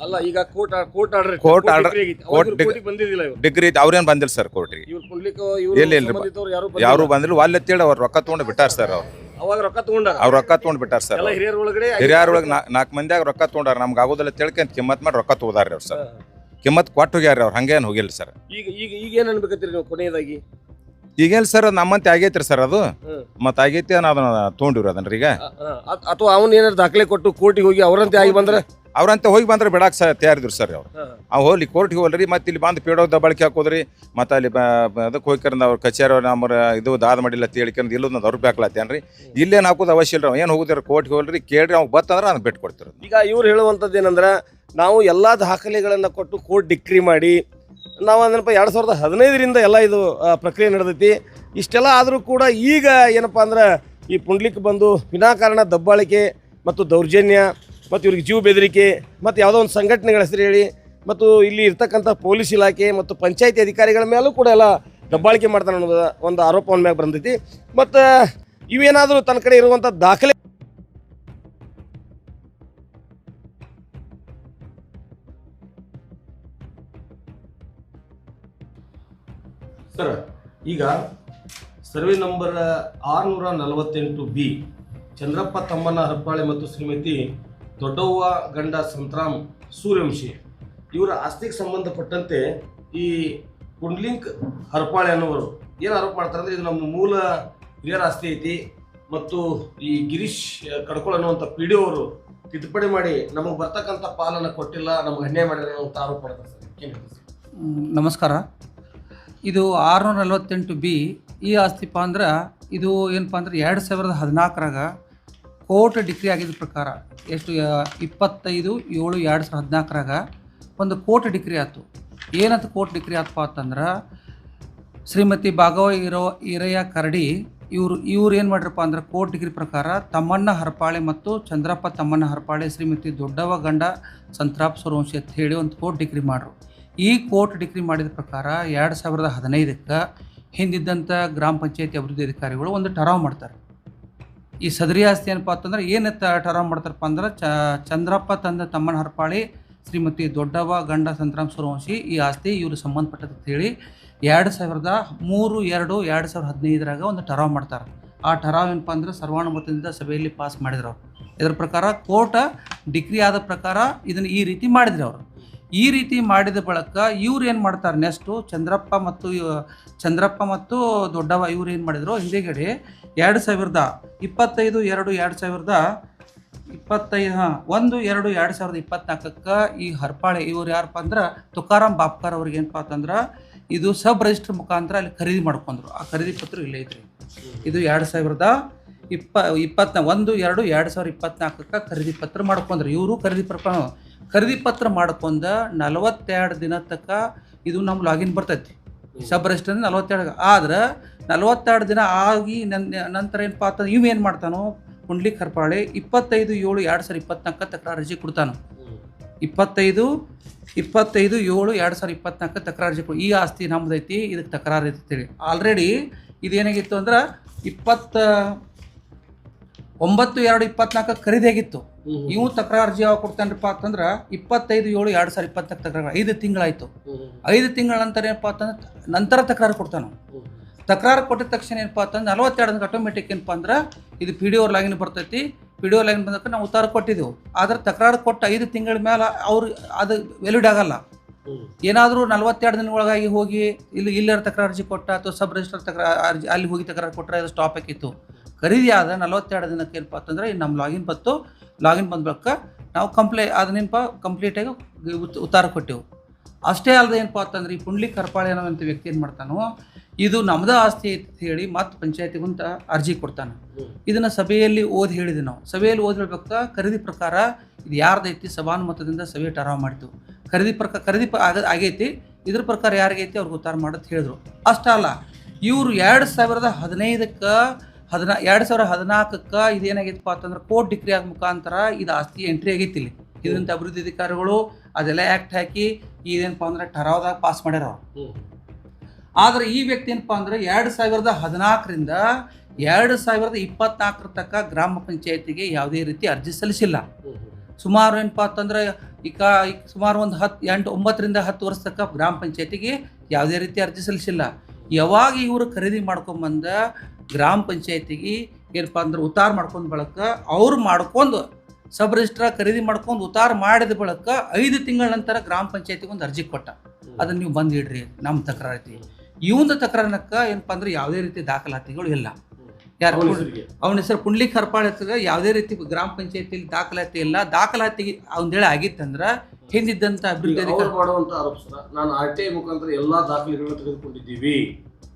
ಅಲ್ಲ ಈಗ court court order court order court ಬಂದಿದ್ದಿಲ್ಲ ಇವ್ರು. ಡಿಗ್ರಿ ಅವ್ರೇನು ಬಂದಿಲ್ಲ ಸರ್ ಕೋರ್ಟ್ ಇವ್ರು ಪುಂಡ್ಲಿಕ್ ಎಲ್ಲಿ ಇಲ್ರಿ ಬಾ- ಯಾರು ಬಂದಿಲ್ಲ. ಅಲ್ಲಿ ಎತ್ತೇಳಿ ಅವ್ರು ರೊಕ್ಕ ತೊಗೊಂಡು ಬಿಟ್ಟಾರ ಸರ್ ಅವ್ರು. ಅವಾಗ ರೊಕ್ಕ ತಗೊಂಡಾರ? ಅವ್ರು ರೊಕ್ಕ ತೊಗೊಂಡು ಬಿಟ್ಟಾರ ಸರ್ ಎಲ್ಲ ಹಿರಿಯರ ಒಳಗಡೆ ಹಿರಿಯರೊಳಗೆ ನಾಲ್ಕು ಮಂದಿಯಾಗ ರೊಕ್ಕ ತೊಗೊಂಡಾರ. ನಮ್ಗೆ ಆಗೋದಿಲ್ಲ ತಿಳ್ಕೊಂತ ಕಿಮ್ಮತ್ ಮಾಡಿ ರೊಕ್ಕ ತೊಗೋದಾರ್ರಿ ಅವ್ರು ಸರ್ ಕಿಮ್ಮತ್ ಕೊಟ್ಟು ಹೋಗ್ಯಾರ ಅವ್ರು. ಹಂಗೇನು ಹೋಗಿಲ್ಲ ಸರ್ ಈಗ ಈಗ ಈಗ ಏನ್ ಅನ್ಬೇಕತ್ತೀರಿ ನೀವು ಕೊನೆಯದಾಗಿ? ಈಗೇನು ಸರ್ ನಮ್ಮಂತೆ ಆಗೈತ್ರಿ ಸರ್ ಅದು. ಹ್ಮ್. ಮತ್ತೆ ಆಗೈತಿ ನಾವು ಅದನ್ನ ತೊಗೊಂಡಿವ್ರಿ ಅದನ್ನ ಈಗ. ಅಥವಾ ಅವನ್ ಏನಾದ್ರು ದಾಖಲೆ ಕೊಟ್ಟು ಕೋರ್ಟಿಗೆ ಹೋಗಿ ಅವರಂತೆ ಆಗಿ ಬಂದ್ರೆ? ಅವ್ರಂತೆ ಹೋಗಿ ಬಂದ್ರೆ ಬಿಡಕ್ಕೆ ಸ ತಯಾರಿದ್ರು ಸರ್ ಅವ್ರು. ಅವ್ ಹೋಗ್ಲಿ ಕೋರ್ಟ್ಗೆ ಹೋಗ್ಲಿ ಮತ್ತೆ ಇಲ್ಲಿ ಬಂದು ಪೀಡೋ ದಬ್ಬಾಳಿಕೆ ಹಾಕೋದ್ರಿ ಮತ್ತೆ ಅಲ್ಲಿ ಅದಕ್ಕೆ ಹೋಗ್ಕರಂದ ಅವ್ರ ಕಚೇರಿ ನಮ್ಮ ಇದು ದಾದ ಮಾಡಿಲ್ಲ ಅಂತ ಹೇಳಿಕಂದ್ ಇಲ್ಲೊಂದು ಅವ್ರು ಹಾಕ್ಲತ್ತೇನ್ರಿ ಇಲ್ಲೇನು ಹಾಕೋದು ಅವಶ್ಯ ಇಲ್ಲ ಏನು ಹೋಗುದಿರ ಕೋರ್ಟ್ಗೆ ಹೋಗ್ರಿ ಕೇಳ್ರಿ ಅವ್ಗೆ ಬತ್ತಂದ್ರೆ ಅದನ್ನ ಬಿಟ್ಟು ಕೊಡ್ತಿರೋದು. ಈಗ ಇವ್ರು ಹೇಳುವಂಥದ್ದು ಏನಂದ್ರೆ ನಾವು ಎಲ್ಲ ದಾಖಲೆಗಳನ್ನು ಕೊಟ್ಟು ಕೋರ್ಟ್ ಡಿಕ್ರಿ ಮಾಡಿ ನಾವು ಅದನ್ನಪ್ಪ ಎರಡು ಸಾವಿರದ ಹದಿನೈದರಿಂದ ಎಲ್ಲ ಇದು ಪ್ರಕ್ರಿಯೆ ನಡೆದೈತಿ. ಇಷ್ಟೆಲ್ಲ ಆದರೂ ಕೂಡ ಈಗ ಏನಪ್ಪ ಅಂದ್ರೆ ಈ ಪುಂಡ್ಲಿಕ್ಕೆ ಬಂದು ವಿನಾಕಾರಣ ದಬ್ಬಾಳಿಕೆ ಮತ್ತು ದೌರ್ಜನ್ಯ ಮತ್ತು ಇವ್ರಿಗೆ ಜೀವ ಬೆದರಿಕೆ ಮತ್ತು ಯಾವುದೋ ಒಂದು ಸಂಘಟನೆಗಳ ಹೆಸರು ಹೇಳಿ ಮತ್ತು ಇಲ್ಲಿ ಇರ್ತಕ್ಕಂಥ ಪೊಲೀಸ್ ಇಲಾಖೆ ಮತ್ತು ಪಂಚಾಯತಿ ಅಧಿಕಾರಿಗಳ ಮೇಲೂ ಕೂಡ ಎಲ್ಲ ದಬ್ಬಾಳಿಕೆ ಮಾಡ್ತಾನೆ ಅನ್ನೋದು ಒಂದು ಆರೋಪ ಅವನ ಮ್ಯಾಗ ಬಂದೈತಿ. ಮತ್ತು ಇವೇನಾದರೂ ತನ್ನ ಕಡೆ ಇರುವಂಥ ದಾಖಲೆ ಸರ್, ಈಗ ಸರ್ವೆ ನಂಬರ್ ಆರುನೂರ ನಲವತ್ತೆಂಟು ಬಿ ಚಂದ್ರಪ್ಪ ತಮ್ಮನ ಹರಪಾಳೆ ಮತ್ತು ಶ್ರೀಮತಿ ದೊಡ್ಡವ್ವ ಗಂಡ ಸಂತರಾಮ್ ಸೂರ್ಯವಂಶಿ, ಇವರ ಆಸ್ತಿಗೆ ಸಂಬಂಧಪಟ್ಟಂತೆ ಈ ಕುಂಡ್ಲಿಂಕ್ ಹರಪಾಳೆ ಅನ್ನೋರು ಏನು ಆರೋಪ ಮಾಡ್ತಾರೆ ಅಂದರೆ ಇದು ನಮ್ಮ ಮೂಲ ಹಿರಿಯರ ಆಸ್ತಿ ಐತಿ. ಮತ್ತು ಈ ಗಿರೀಶ್ ಕಡ್ಕೊಳ್ ಅನ್ನುವಂಥ ಪಿ ಡಿ ಅವರು ತಿದ್ದುಪಡಿ ಮಾಡಿ ನಮಗೆ ಬರ್ತಕ್ಕಂಥ ಪಾಲನ್ನು ಕೊಟ್ಟಿಲ್ಲ, ನಮಗೆ ಅನ್ಯಾಯ ಮಾಡಿದ್ರೆ ಅಂತ ಆರೋಪ ಮಾಡ್ತಾರೆ ಸರ್. ನಮಸ್ಕಾರ. ಇದು ಆರುನೂರ ನಲವತ್ತೆಂಟು ಬಿ ಈ ಆಸ್ತಿಪ್ಪ ಅಂದ್ರೆ ಇದು ಏನಪ್ಪ ಅಂದ್ರೆ ಎರಡು ಸಾವಿರದ ಹದಿನಾಲ್ಕರಾಗ ಕೋರ್ಟ್ ಡಿಗ್ರಿ ಆಗಿದ್ದ ಪ್ರಕಾರ ಎಷ್ಟು ಇಪ್ಪತ್ತೈದು, ಏಳು, ಎರಡು ಸಾವಿರದ ಹದಿನಾಲ್ಕರಾಗ ಒಂದು ಕೋರ್ಟ್ ಡಿಗ್ರಿ ಆಯ್ತು. ಏನಂತ ಕೋರ್ಟ್ ಡಿಕ್ರಿ ಆತಪ್ಪ ಅಂತಂದ್ರೆ ಶ್ರೀಮತಿ ಭಾಗವ ಇರೋ ಇರಯ್ಯ ಕರಡಿ, ಇವರು, ಇವ್ರು ಏನು ಮಾಡ್ರಪ್ಪ ಅಂದ್ರೆ ಕೋರ್ಟ್ ಡಿಗ್ರಿ ಪ್ರಕಾರ ತಮ್ಮಣ್ಣ ಹರಪಾಳೆ ಮತ್ತು ಚಂದ್ರಪ್ಪ ತಮ್ಮಣ್ಣ ಹರಪಾಳೆ, ಶ್ರೀಮತಿ ದೊಡ್ಡವ ಗಂಡ ಸಂತ್ರಾಪ್ ಸೂರ್ಯವಂಶಿ ಅಂತ ಹೇಳಿ ಒಂದು ಕೋರ್ಟ್ ಡಿಗ್ರಿ ಮಾಡ್ರು. ಈ ಕೋರ್ಟ್ ಡಿಗ್ರಿ ಮಾಡಿದ ಪ್ರಕಾರ ಎರಡು ಸಾವಿರದ ಹದಿನೈದಕ್ಕೆ ಹಿಂದಿದ್ದಂಥ ಗ್ರಾಮ ಪಂಚಾಯತಿ ಅಭಿವೃದ್ಧಿ ಅಧಿಕಾರಿಗಳು ಒಂದು ಟರಾವ್ ಮಾಡ್ತಾರೆ. ಈ ಸದರಿ ಆಸ್ತಿ ಏನಪ್ಪ ಅಂತಂದ್ರೆ, ಏನು ಟರಾವ್ ಮಾಡ್ತಾರಪ್ಪ ಅಂದ್ರೆ ಚಂದ್ರಪ್ಪ ತಂದ ತಮ್ಮನ ಹರಪಾಳಿ, ಶ್ರೀಮತಿ ದೊಡ್ಡವ ಗಂಡ ಸಂತರಾಮ್ ಸೂರ್ಯವಂಶಿ, ಈ ಆಸ್ತಿ ಇವರು ಸಂಬಂಧಪಟ್ಟದ ಹೇಳಿ ಎರಡು ಸಾವಿರದ ಮೂರು, ಎರಡು ಎರಡು ಸಾವಿರದ ಹದಿನೈದರಾಗ ಒಂದು ಟರಾವ್ ಮಾಡ್ತಾರೆ. ಆ ಟರಾವ್ ಏನಪ್ಪ ಅಂದ್ರೆ ಸರ್ವಾನುಮತದಿಂದ ಸಭೆಯಲ್ಲಿ ಪಾಸ್ ಮಾಡಿದ್ರು ಅವ್ರು. ಇದರ ಪ್ರಕಾರ ಕೋರ್ಟ್ ಡಿಗ್ರಿ ಆದ ಪ್ರಕಾರ ಇದನ್ನು ಈ ರೀತಿ ಮಾಡಿದ್ರು ಅವರು. ಈ ರೀತಿ ಮಾಡಿದ ಬಳಿಕ ಇವ್ರು ಏನು ಮಾಡ್ತಾರೆ ನೆಕ್ಸ್ಟು ಚಂದ್ರಪ್ಪ ಮತ್ತು ಚಂದ್ರಪ್ಪ ಮತ್ತು ದೊಡ್ಡವ ಇವ್ರು ಏನು ಮಾಡಿದರು? ಹಿಂದೆಗಡೆ ಎರಡು ಸಾವಿರದ ಇಪ್ಪತ್ತೈದು, ಎರಡು ಎರಡು ಸಾವಿರದ ಇಪ್ಪತ್ತೈದು ಹಾಂ, ಒಂದು, ಎರಡು ಎರಡು ಸಾವಿರದ ಇಪ್ಪತ್ನಾಲ್ಕಕ್ಕೆ ಈ ಹರ್ಪಾಳೆ ಇವ್ರು ಯಾರಪ್ಪ ಅಂದ್ರೆ ತುಕಾರಾಮ್ ಬಾಪ್ಕರ್ ಅವ್ರಿಗೆ ಏನಪ್ಪ ಅಂತಂದ್ರೆ ಇದು ಸಬ್ ರಿಜಿಸ್ಟರ್ ಮುಖಾಂತರ ಅಲ್ಲಿ ಖರೀದಿ ಮಾಡ್ಕೊಂಡ್ರು. ಆ ಖರೀದಿ ಪತ್ರ ಇಲ್ಲೇ ಐತ್ರಿ ಇದು ಎರಡು ಸಾವಿರದ ಇಪ್ಪ, ಇಪ್ಪತ್ನ, ಒಂದು, ಎರಡು ಎರಡು ಸಾವಿರದ ಇಪ್ಪತ್ನಾಲ್ಕಕ್ಕೆ ಖರೀದಿ ಪತ್ರ ಮಾಡ್ಕೊಂಡ್ರು. ಇವರು ಖರೀದಿ ಪತ್ರ ಖರೀದಿ ಪತ್ರ ಮಾಡ್ಕೊಂಡ ನಲವತ್ತೆರಡು ದಿನ ತನಕ ಇದು ನಮ್ಮ ಲಾಗಿನ್ ಬರ್ತೈತಿ. ಸಬ್ ರಿಜಿಸ್ಟರ್ ನಲವತ್ತೆರಡು ಆದ್ರೆ ನಲವತ್ತೆರಡು ದಿನ ಆಗಿ ನನ್ನ ನಂತರ ಏನಪ್ಪ ಅಂತಂದ್ರೆ ಇವು ಏನು ಮಾಡ್ತಾನೋ? ಕುಂಡ್ಲಿ ಕರ್ಪಾಳೆ ಇಪ್ಪತ್ತೈದು ಏಳು ಎರಡು ಸಾವಿರ ಇಪ್ಪತ್ನಾಲ್ಕು ತಕರಾರು ಅರ್ಜಿ ಕೊಡ್ತಾನೆ. ಇಪ್ಪತ್ತೈದು ಇಪ್ಪತ್ತೈದು ಏಳು ಎರಡು ಸಾವಿರ ಇಪ್ಪತ್ನಾಲ್ಕು ತಕರಾರು ಕೊಡು ಈ ಆಸ್ತಿ ನಮ್ಮದೈತಿ ಇದಕ್ಕೆ ತಕರಾರು ಐತಿ ಆಲ್ರೆಡಿ ಇದೇನಾಗಿತ್ತು ಅಂದ್ರೆ ಇಪ್ಪತ್ತ ಒಂಬತ್ತು ಎರಡು ಇಪ್ಪತ್ನಾಲ್ಕು ಖರೀದಿಯಾಗಿತ್ತು ಇವು ತಕರಾರು ಅರ್ಜಿ ಯಾವಾಗ ಕೊಡ್ತಾನಪ್ಪ ಅಂತಂದ್ರೆ ಇಪ್ಪತ್ತೈದು ಏಳು ಎರಡು ಸಾವಿರ ಇಪ್ಪತ್ತಕ್ಕೆ ತಕರಾರು ಐದು ತಿಂಗಳಾಯ್ತು. ಐದು ತಿಂಗಳ ನಂತರ ಏನಪ್ಪ ಅಂತಂದ್ರೆ ನಂತರ ತಕರಾರು ಕೊಡ್ತಾನೆ ತಕರಾರು ಕೊಟ್ಟಿದ ತಕ್ಷಣ ಏನಪ್ಪ ಅಂತಂದ್ರೆ ನಲವತ್ತೆರಡು ಆಟೋಮೆಟಿಕ್ ಏನಪ್ಪ ಅಂದ್ರೆ ಇದು ಪಿ ಡಿ ಓರ್ ಲಾಗಿನ್ ಬರ್ತೈತಿ. ಪಿ ಡಿ ಓ ಲಾಗಿನ್ ಬಂದಕ್ಕೆ ನಾವು ಉತ್ತರ ಕೊಟ್ಟಿದ್ದೆವು ಆದ್ರೆ ತಕರಾರು ಕೊಟ್ಟು ಐದು ತಿಂಗಳ ಮೇಲೆ ಅವ್ರು ಅದು ವ್ಯಾಲಿಡ್ ಆಗಲ್ಲ. ಏನಾದರೂ ನಲವತ್ತೆರಡು ದಿನ ಒಳಗಾಗಿ ಹೋಗಿ ಇಲ್ಲಿ ಇಲ್ಲರ ತಕರಾರು ಅರ್ಜಿ ಕೊಟ್ಟ ಅಥವಾ ಸಬ್ ರಿಜಿಸ್ಟರ್ ತಕರಾರು ಅರ್ಜಿ ಅಲ್ಲಿ ಹೋಗಿ ತಕರಾರು ಕೊಟ್ಟರೆ ಅದು ಸ್ಟಾಪ್ ಆಗಿತ್ತು ಖರೀದಿ ಆದ ನಲವತ್ತೆರಡು ದಿನಕ್ಕೆ ಏನಪ್ಪ ಅಂತಂದ್ರೆ ನಮ್ಮ ಲಾಗಿನ್ ಬತ್ತು ಲಾಗಿನ್ ಬಂದ ಬಳಿಕ ನಾವು ಕಂಪ್ಲೇ ಅದನ್ನೇನಪ್ಪ ಕಂಪ್ಲೀಟಾಗಿ ಉತ್- ಉತ್ತಾರ ಕೊಟ್ಟೆವು. ಅಷ್ಟೇ ಅಲ್ಲದೆ ಏನಪ್ಪ ಅಂತಂದ್ರೆ ಈ ಪುಂಡ್ಲಿ ಕರ್ಪಾಳಿ ಅನ್ನೋಂಥ ವ್ಯಕ್ತಿ ಏನು ಮಾಡ್ತಾನೋ, ಇದು ನಮ್ಮದ ಆಸ್ತಿ ಐತಿ ಅಂತ ಹೇಳಿ ಮತ್ತೆ ಪಂಚಾಯತಿಗಂತ ಅರ್ಜಿ ಕೊಡ್ತಾನೆ. ಇದನ್ನು ಸಭೆಯಲ್ಲಿ ಓದಿ ಹೇಳಿದೆ ನಾವು. ಸಭೆಯಲ್ಲಿ ಓದಿ ಹೇಳ್ಬೇಕಾ, ಖರೀದಿ ಪ್ರಕಾರ ಇದು ಯಾರ್ದೈತಿ ಸಭಾನುಮತದಿಂದ ಸಭೆ ಟರಾವ್ ಮಾಡಿತು ಖರೀದಿ ಪ್ರಕಾರ ಖರೀದಿ ಆಗ, ಆಗೈತಿ, ಇದ್ರ ಪ್ರಕಾರ ಯಾರಿಗೈತಿ ಅವ್ರಿಗೆ ಉತ್ತಾರ ಮಾಡೋದು ಹೇಳಿದ್ರು. ಅಷ್ಟಲ್ಲ ಇವರು ಎರಡು ಸಾವಿರದ ಹದಿನೈದಕ್ಕೆ ಹದಿನಾ ಎರಡು ಸಾವಿರ ಹದಿನಾಲ್ಕಕ್ಕೆ ಇದೇನಾಗಿತ್ತು ಅಂತಂದ್ರೆ ಕೋರ್ಟ್ ಡಿಗ್ರಿ ಆಗ ಮುಖಾಂತರ ಇದು ಆಸ್ತಿ ಎಂಟ್ರಿ ಆಗೈತಿ ಇಲ್ಲಿ. ಇದರಿಂದ ಅಭಿವೃದ್ಧಿ ಅಧಿಕಾರಿಗಳು ಅದೆಲ್ಲ ಆ್ಯಕ್ಟ್ ಹಾಕಿ ಇದೇನಪ್ಪ ಅಂದ್ರೆ ಠರಾವದಾಗ ಪಾಸ್ ಮಾಡ್ಯಾರ ಅವ್ರು. ಆದ್ರೆ ಈ ವ್ಯಕ್ತಿ ಏನಪ್ಪ ಅಂದ್ರೆ ಎರಡು ಸಾವಿರದ ಹದಿನಾಲ್ಕರಿಂದ ಎರಡು ಸಾವಿರದ ಇಪ್ಪತ್ನಾಲ್ಕರ ತಕ್ಕ ಗ್ರಾಮ ಪಂಚಾಯತಿಗೆ ಯಾವುದೇ ರೀತಿ ಅರ್ಜಿ ಸಲ್ಲಿಸಿಲ್ಲ. ಸುಮಾರು ಏನಪ್ಪ ಅಂತಂದ್ರೆ ಈಗ ಸುಮಾರು ಒಂದು ಹತ್ತು ಎಂಟು ಒಂಬತ್ತರಿಂದ ಹತ್ತು ವರ್ಷ ತಕ್ಕ ಗ್ರಾಮ ಪಂಚಾಯತಿಗೆ ಯಾವುದೇ ರೀತಿ ಅರ್ಜಿ ಸಲ್ಲಿಸಿಲ್ಲ. ಯಾವಾಗ ಇವರು ಖರೀದಿ ಮಾಡ್ಕೊಂಬಂದ ಗ್ರಾಮ ಪಂಚಾಯತಿಗೆ ಏನಪ್ಪ ಅಂದ್ರೆ ಉತ್ತಾರ ಮಾಡ್ಕೊಂಡ್ ಬಳಕ ಅವ್ರು ಮಾಡ್ಕೊಂಡು ಸಬ್ ರಿಜಿಸ್ಟ್ರಾರ್ ಖರೀದಿ ಮಾಡ್ಕೊಂಡು ಉತ್ತಾರ ಮಾಡಿದ ಬಳಕ ಐದು ತಿಂಗಳ ನಂತರ ಗ್ರಾಮ ಪಂಚಾಯತಿಗೆ ಒಂದು ಅರ್ಜಿ ಕೊಟ್ಟ. ಅದನ್ನ ನೀವು ಬಂದು ಇಡ್ರಿ ನಮ್ಮ ತಕರಾರು ಐತಿ. ಇವಂದ ತಕರಾರನಕ್ಕ ಏನಪ್ಪ ಅಂದ್ರೆ ಯಾವುದೇ ರೀತಿ ದಾಖಲಾತಿಗಳು ಇಲ್ಲ. ಯಾರು ಅವನ ಹೆಸರು ಪುಂಡ್ಲಿಕ್ ಹರ್ಪಾಳ್ ಹೆಸರು ಯಾವುದೇ ರೀತಿ ಗ್ರಾಮ ಪಂಚಾಯತಿಯಲ್ಲಿ ದಾಖಲಾತಿ ಇಲ್ಲ. ದಾಖಲಾತಿ ಅವಂದೇಳಿ ಆಗಿತ್ತಂದ್ರ ಹಿಂದಿದ್ದಂತ ಅಭಿವೃದ್ಧಿ ಅಧಿಕಾರಿ ಮಾಡುವಂತ ಆರೋಪ ಸರ್. ನಾನು ಆರ್ ಟಿ ಐ ಮುಖಾಂತರ ಎಲ್ಲ ದಾಖಲೆಗಳನ್ನು ತೆಗೆದುಕೊಂಡಿದ್ದೀವಿ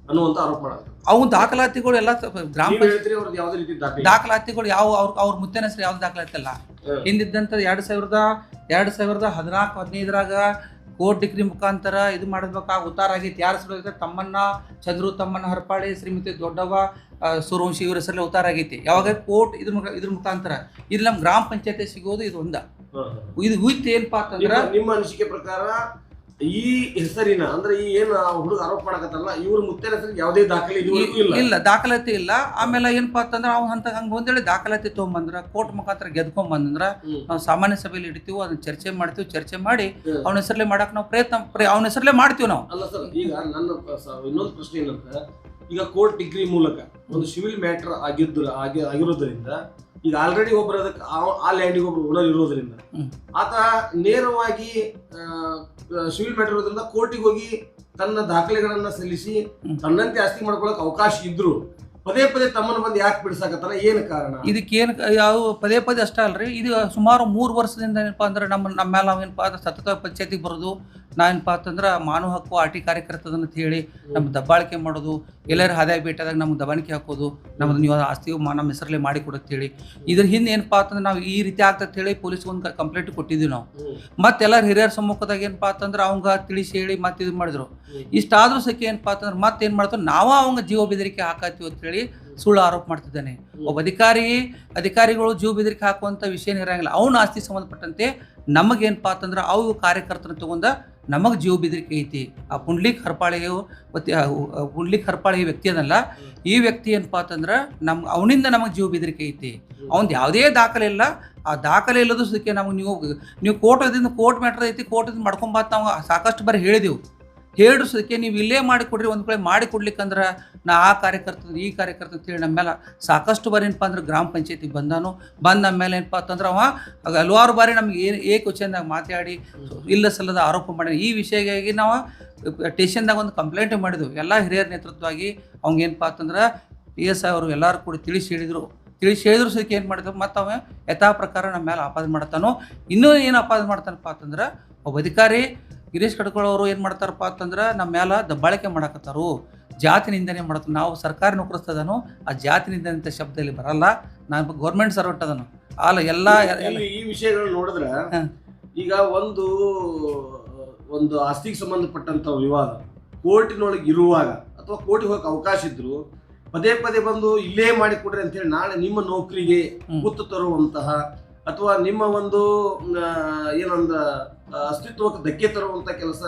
ಅನ್ನುವಂತ ಆರೋಪ ಮಾಡೋದು ಅವನ ದಾಖಲಾತಿಗಳು ಎಲ್ಲ ಗ್ರಾಮ ಪಂಚಾಯತಿ ದಾಖಲಾತಿಗಳು ಯಾವ ಅವ್ರ ಅವ್ರ ಮುತ್ತೇನ ಹೆಸರು ಯಾವ್ದು ದಾಖಲಾತಿ ಅಲ್ಲ ಹ್ಮ್. ಹಿಂದಿದ್ದಂತ ಎರಡ್ ಸಾವಿರದ ಎರಡ್ ಸಾವಿರದ ಹದಿನಾಲ್ಕು ಹದಿನೈದರಾಗ ಕೋರ್ಟ್ ಡಿಗ್ರಿ ಮುಖಾಂತರ ಇದು ಮಾಡಬೇಕಾಗಿ ಉತ್ತಾರಾಗಿತ್ತು ಯಾರು ಹೆಸರು ತಮ್ಮನ್ನ ಚಂದ್ರು ತಮ್ಮನ್ನ ಹರಪಾಳಿ ಶ್ರೀಮತಿ ದೊಡ್ಡವ್ವ ಸೂರ್ವಂಶಿ ಸೂರ್ಯವಂಶಿ ಇವ್ರ ಹೆಸರಲ್ಲಿ ಉತ್ತಾರ ಆಗೈತಿ. ಯಾವಾಗ ಕೋರ್ಟ್ ಇದ್ರ ಮುಖ ಇದ್ರ ಮುಖಾಂತರ. ಇಲ್ಲಿ ನಮ್ಮ ಗ್ರಾಮ ಪಂಚಾಯತಿ ಸಿಗೋದು ಇದು ಒಂದ. ಇದು ಹುಯ್ತು ಏನಪ್ಪಾ ಅಂತಂದ್ರ ನಿಮ್ಮ ಅನಿಸಿಕೆ ಪ್ರಕಾರ ಈ ಹೆಸರಿನ ಅಂದ್ರೆ ಈ ಏನು ಹುಡುಗ ಆರೋಪ ಮಾಡಕತ್ತಲ್ಲ ಇವ್ರ ಮುತ್ತನ ಹೆಸರಿಗೆ ಯಾವುದೇ ದಾಖಲೆ ಇದುವರೆಗೂ ಇಲ್ಲ. ಇಲ್ಲ ದಾಖಲಾತಿ ಇಲ್ಲ. ಆಮೇಲೆ ಏನಪ್ಪಾ ಅಂತಂದ್ರೆ ಅವ್ನು ಅಂತ ಹಂಗ ಒಂದೇಳಿ ದಾಖಲಾತಿ ತೊಗೊಂಬಂದ್ರ ಕೋರ್ಟ್ ಮುಖಾಂತರ ಗೆದ್ಕೊಂಡ್ ಬಂದ್ರ ನಾವು ಸಾಮಾನ್ಯ ಸಭೆಯಲ್ಲಿ ಇಡ್ತೀವಿ ಅದನ್ನ ಚರ್ಚೆ ಮಾಡ್ತೀವಿ ಚರ್ಚೆ ಮಾಡಿ. ಅವನ ಹೆಸರಲ್ಲೇ ಮಾಡಕ್ ನಾವು ಪ್ರಯತ್ನ ಅವನ ಹೆಸರಲ್ಲೇ ಮಾಡ್ತೀವಿ ನಾವು. ಅಲ್ಲ ಸರ್ ಈಗ ನನ್ನ ಇನ್ನೊಂದು ಪ್ರಶ್ನೆ ಏನಂತ ಈಗ ಕೋರ್ಟ್ ಡಿಗ್ರಿ ಮೂಲಕ ಒಂದು ಸಿವಿಲ್ ಮ್ಯಾಟರ್ ಆಗಿದ್ದು ಆಗಿ ಆಗಿರೋದ್ರಿಂದ ಈಗ ಆಲ್ರೆಡಿ ಒಬ್ಬರು ಅದಕ್ಕೆ ಆ- ಲ್ಯಾಂಡಿಗೆ ಒಬ್ರು ಓನರ್ ಇರೋದ್ರಿಂದ ಆತ ನೇರವಾಗಿ ಸಿವಿಲ್ ಮ್ಯಾಟರ್ ಇರೋದ್ರಿಂದ ಕೋರ್ಟಿಗೆ ಹೋಗಿ ತನ್ನ ದಾಖಲೆಗಳನ್ನ ಸಲ್ಲಿಸಿ. ತನ್ನಂತೆ ಆಸ್ತಿ ಮಾಡ್ಕೊಳಕ್ ಅವಕಾಶ ಇದ್ರು ಪದೇ ಪದೇ ತಮ್ಮನ್ನು ಬಂದು ಯಾಕೆ ಬಿಡಿಸಾಕತ್ತಲ್ಲ? ಏನು ಕಾರಣ? ಇದಕ್ಕೆ ಏನು ಯಾವ ಪದೇ ಪದೇ ಅಷ್ಟೇ ಅಲ್ರಿ. ಇದು ಸುಮಾರು ಮೂರು ವರ್ಷದಿಂದ ಏನಪ್ಪಾ ಅಂದ್ರೆ ನಮ್ಮ ನಮ್ಮ ಮೇಲೆ ನಾವು ಏನಪ್ಪಾ ಅಂದ್ರೆ ಸತತ ಪಂಚಾಯತಿಗೆ ಬರೋದು. ನಾ ಏನಪ್ಪಾ ಅಂತಂದ್ರೆ ಮಾನವ ಹಕ್ಕು ಆಟಿ ಕಾರ್ಯಕರ್ತದ ಅಂತ ಹೇಳಿ ನಮ್ಮ ದಬ್ಬಾಳಿಕೆ ಮಾಡೋದು. ಎಲ್ಲರೂ ಹದಾಯ ಭೇಟಿಯಾದಾಗ ನಮ್ಗೆ ದಬಾಣಿಕೆ ಹಾಕೋದು. ನಮ್ಮದು ನೀವು ಆಸ್ತಿಯು ಮಾ- ನಮ್ಮ ಹೆಸರಲ್ಲಿ ಮಾಡಿ ಹೇಳಿ. ಇದ್ರ ಹಿಂದೆ ಏನಪ್ಪಾ ಅಂತಂದ್ರೆ ನಾವು ಈ ರೀತಿ ಆಗ್ತದೆ ಹೇಳಿ ಪೊಲೀಸ್ಗೆ ಒಂದು ಕಂಪ್ಲೇಂಟ್ ಕೊಟ್ಟಿದ್ದೀವಿ ನಾವು. ಮತ್ತೆ ಮತ್ತೆಲ್ಲರ ಹಿರಿಯರ ಸಮ್ಮುಖದಾಗ ಏನಪ್ಪಾ ಅಂತಂದ್ರೆ ಅವಂಗ ತಿಳಿಸಿ ಹೇಳಿ ಮತ್ತೆ ಇದು ಮಾಡಿದ್ರು. ಇಷ್ಟಾದ್ರೂ ಸಖಿ ಏನಪ್ಪಾ ಅಂತಂದ್ರೆ ಮತ್ತೆ ಏನು ಮಾಡ್ತಾರೆ, ನಾವ ಅವಂಗ ಜೀವ ಬೆದರಿಕೆ ಹಾಕತ್ತೀವಿ ಅಂತ ಹೇಳಿ ಸುಳ್ಳು ಆರೋಪ ಮಾಡ್ತಿದ್ದಾನೆ. ಒಬ್ಬ ಅಧಿಕಾರಿ, ಅಧಿಕಾರಿಗಳು ಜೀವ ಬೆದರಿಕೆ ಹಾಕುವಂಥ ವಿಷಯ ಇರಂಗಿಲ್ಲ. ಅವನ ಆಸ್ತಿ ಸಂಬಂಧಪಟ್ಟಂತೆ ನಮಗೇನಪ್ಪಾ ಅಂತಂದ್ರೆ ಅವು ಕಾರ್ಯಕರ್ತನ ತಗೊಂಡ ನಮಗೆ ಜೀವ ಬೆದರಿಕೆ ಐತಿ. ಆ ಪುಂಡ್ಲಿಕ್ ಹರ್ಪಾಳಿಯು ಪುಂಡ್ಲಿಕ್ ಹರ್ಪಾಳಿ ವ್ಯಕ್ತಿ ಅದಲ್ಲ. ಈ ವ್ಯಕ್ತಿ ಏನಪ್ಪಾ ಅಂತಂದ್ರೆ ನಮ್, ಅವನಿಂದ ನಮಗೆ ಜೀವ ಬೆದರಿಕೆ ಐತಿ. ಅವನ್ ಯಾವುದೇ ದಾಖಲೆ ಇಲ್ಲ. ಆ ದಾಖಲೆ ಇಲ್ಲದ ಸದಕ್ಕೆ ನಮಗೆ ನೀವು ನೀವು ಕೋರ್ಟ್ ಕೋರ್ಟ್ ಮ್ಯಾಟ್ರ್ ಐತಿ, ಕೋರ್ಟ್ ಮಾಡ್ಕೊಂಬಾತ್ ನಾವು ಸಾಕಷ್ಟು ಬಾರಿ ಹೇಳಿದೆವು. ಹೇಳಿದ್ರು ಸದಕ್ಕೆ ನೀವು ಇಲ್ಲೇ ಮಾಡಿ ಕೊಡ್ರಿ ಒಂದು ಕಡೆ ಮಾಡಿ ಕೊಡ್ಲಿಕ್ಕಂದ್ರೆ ನಾ ಆ ಕಾರ್ಯಕರ್ತ ಈ ಕಾರ್ಯಕರ್ತ ಅಂತೇಳಿ ನಮ್ಮ ಮೇಲೆ ಸಾಕಷ್ಟು ಬಾರಿ ಏನಪ್ಪ ಅಂದ್ರೆ ಗ್ರಾಮ ಪಂಚಾಯತಿಗೆ ಬಂದಾನು. ಬಂದ ನಮ್ಮ ಮೇಲೆ ಏನಪ್ಪ ಅಂತಂದ್ರೆ ಅವ ಹಲವಾರು ಬಾರಿ ನಮ್ಗೆ ಏನು ಏಕವಚನದಾಗ ಮಾತಾಡಿ, ಇಲ್ಲ ಸಲ್ಲದ ಆರೋಪ ಮಾಡಿ ಈ ವಿಷಯಗಾಗಿ ನಾವು ಟೇಷನ್ದಾಗ ಒಂದು ಕಂಪ್ಲೇಂಟ್ ಮಾಡಿದ್ವು. ಎಲ್ಲ ಹಿರಿಯರ ನೇತೃತ್ವವಾಗಿ ಅವಂಗೇನಪ್ಪ ಅಂತಂದ್ರೆ ಪಿ ಎಸ್ ಐ ಅವರು ಎಲ್ಲರೂ ಕೂಡ ತಿಳಿಸಿ ಹೇಳಿದರು. ತಿಳಿಸಿ ಹೇಳಿದ್ರು ಸದಕ್ಕೆ ಏನು ಮಾಡಿದ್ರು? ಮತ್ತು ಅವ ಯಥಾ ಪ್ರಕಾರ ನಮ್ಮ ಮೇಲೆ ಆಪಾದನೆ ಮಾಡ್ತಾನೋ ಇನ್ನೂ ಏನು ಆಪಾದನೆ ಮಾಡ್ತಾನಪ್ಪ ಅಂತಂದ್ರೆ, ಒಬ್ಬ ಅಧಿಕಾರಿ ಗಿರೀಶ್ ಕಡ್ಕೊಳ್ ಅವರು ಏನು ಮಾಡ್ತಾರಪ್ಪ ಅಂತಂದ್ರೆ ನಮ್ಮ ಮೇಲೆ ದಬ್ಬಾಳಿಕೆ ಮಾಡಕತ್ತಾರು. ಜಾತಿ ನಿಂದನೆ ಮಾಡ್ತಾರೆ ನಾವು ಸರ್ಕಾರಿ ನೌಕರಿಸ್ತದನು ಆ ಜಾತಿ ನಿಂದನೆ ಅಂತ ಶಬ್ದದಲ್ಲಿ ಬರಲ್ಲ. ನಾನು ಗೌರ್ಮೆಂಟ್ ಸರ್ವೆಂಟ್ ಅದನು. ಅಲ್ಲ ಎಲ್ಲ ಈ- ವಿಷಯಗಳು ನೋಡಿದ್ರೆ ಈಗ ಒಂದು ಒಂದು ಆಸ್ತಿಗೆ ಸಂಬಂಧಪಟ್ಟಂತ ವಿವಾದ ಕೋರ್ಟಿನೊಳಗೆ ಇರುವಾಗ ಅಥವಾ ಕೋರ್ಟಿಗೆ ಹೋಗಕ್ಕೆ ಅವಕಾಶ ಇದ್ರು ಪದೇ ಪದೇ ಬಂದು ಇಲ್ಲೇ ಮಾಡಿ ಕೊಡ್ರಿ ಅಂತ ಹೇಳಿ ನಾಳೆ ನಿಮ್ಮ ನೌಕರಿಗೆ ಹ್ಮ್. ತರುವಂತಹ ಅಥವಾ ನಿಮ್ಮ ಒಂದು ಏನೊಂದ ಅಸ್ತಿತ್ವಕ್ಕೆ ಧಕ್ಕೆ ತರುವಂತ ಕೆಲಸ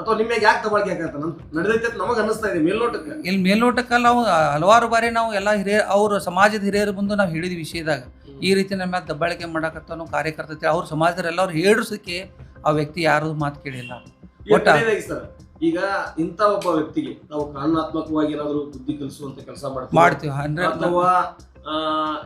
ಅಥವಾ ನಿಮಗೆ ಯಾಕೆ ದಬಾಳಿಕೆ ಆಗತ್ತ ನಡೆದೈತೆ ಅಂತ ನಮಗೆ ಅನ್ನಿಸ್ತಾ ಇದೆ ಮೇಲ್ನೋಟಕ್ಕೆ. ಇಲ್ಲಿ ಮೇಲ್ನೋಟಕ್ಕೆ ನಾವು ಹಲವಾರು ಬಾರಿ ನಾವು ಎಲ್ಲ ಹಿರಿಯ ಅವರು ಸಮಾಜದ ಹಿರಿಯರು ಬಂದು ನಾವು ಹಿಡಿದ ವಿಷಯದಾಗ. ಈ ರೀತಿ ನಮ್ಮ ಮ್ಯಾಲ್ ದಬ್ಬಾಳಿಕೆ ಮಾಡಕತ್ತಾನು ಕಾರ್ಯಕರ್ತ ಅವ್ರ ಸಮಾಜದವ್ರು ಎಲ್ಲರೂ ಹೇಳಿಸಕ್ಕೆ ಆ ವ್ಯಕ್ತಿ ಯಾರು ಮಾತು ಕೇಳಿಲ್ಲ. ಈಗ ಒಟ್ಟ- ಸರ್ ಈಗ ಇಂಥ ಒಬ್ಬ ವ್ಯಕ್ತಿಗೆ ನಾವು ಕಾನೂನಾತ್ಮಕವಾಗಿ ಏನಾದರೂ ಬುದ್ಧಿ ಕಲಿಸುವಂತ ಕೆಲಸ ಮಾಡ್ತೀವಿ. ಅಥವಾ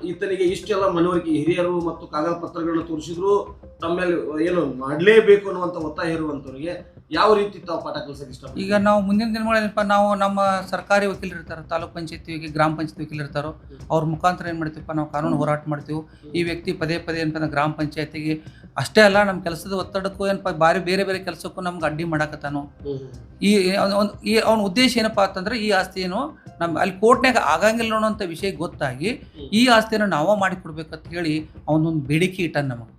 ಈತನಿಗೆ ಇಷ್ಟೆಲ್ಲ ಮನವರಿಕೆ ಹಿರಿಯರು ಮತ್ತು ಕಾಗದ ಪತ್ರಗಳನ್ನ ತೋರಿಸಿದ್ರು ತಮ್ಮ ಮೇಲೆ ಏನು ಮಾಡಲೇಬೇಕು ಅನ್ನುವಂಥ ಒತ್ತಾಯ ಇರುವಂತವರಿಗೆ ಯಾವ ರೀತಿ ತಾವು ಪಾಠ ಕಲಿಸಕ್ಕೆ ಇಷ್ಟ ಈಗ ನಾವು ಮುಂದಿನ ದಿನಗಳೇನಪ್ಪ ನಾವು ನಮ್ಮ ಸರ್ಕಾರಿ ವಕೀಲರು ಇರ್ತಾರೆ, ತಾಲೂಕ್ ಪಂಚಾಯತಿ ಗ್ರಾಮ ಪಂಚಾಯತ್ ವಕೀಲರು ಇರ್ತಾರೋ, ಅವ್ರ ಮುಖಾಂತರ ಏನು ಮಾಡ್ತೀವಪ್ಪ, ನಾವು ಕಾನೂನು ಹೋರಾಟ ಮಾಡ್ತೀವಿ. ಈ ವ್ಯಕ್ತಿ ಪದೇ ಪದೇ ಏನಪ್ಪ ಗ್ರಾಮ ಪಂಚಾಯತಿಗೆ ಅಷ್ಟೇ ಅಲ್ಲ, ನಮ್ಮ ಕೆಲಸದ ಒತ್ತಡಕ್ಕೂ ಏನಪ್ಪ ಬಾರಿ ಬೇರೆ ಬೇರೆ ಕೆಲಸಕ್ಕೂ ನಮ್ಗೆ ಅಡ್ಡಿ ಮಾಡಕತ್ತಾನು. ಈ ಒಂದು ಈ ಅವನ ಉದ್ದೇಶ ಏನಪ್ಪ ಅಂತಂದ್ರೆ ಈ ಆಸ್ತಿ ಏನು ನಮ್ಮ ಅಲ್ಲಿ ಕೋರ್ಟ್ನಾಗ ಆಗಂಗಿಲ್ಲ ಅನ್ನೋಂಥ ವಿಷಯ ಗೊತ್ತಾಗಿ ಈ ಆಸ್ತಿಯನ್ನು ನಾವೇ ಮಾಡಿ ಕೊಡ್ಬೇಕಂತ ಹೇಳಿ ಅವನೊಂದು ಬೇಡಿಕೆ ಇಟ್ಟಾನ ನಮಗೆ.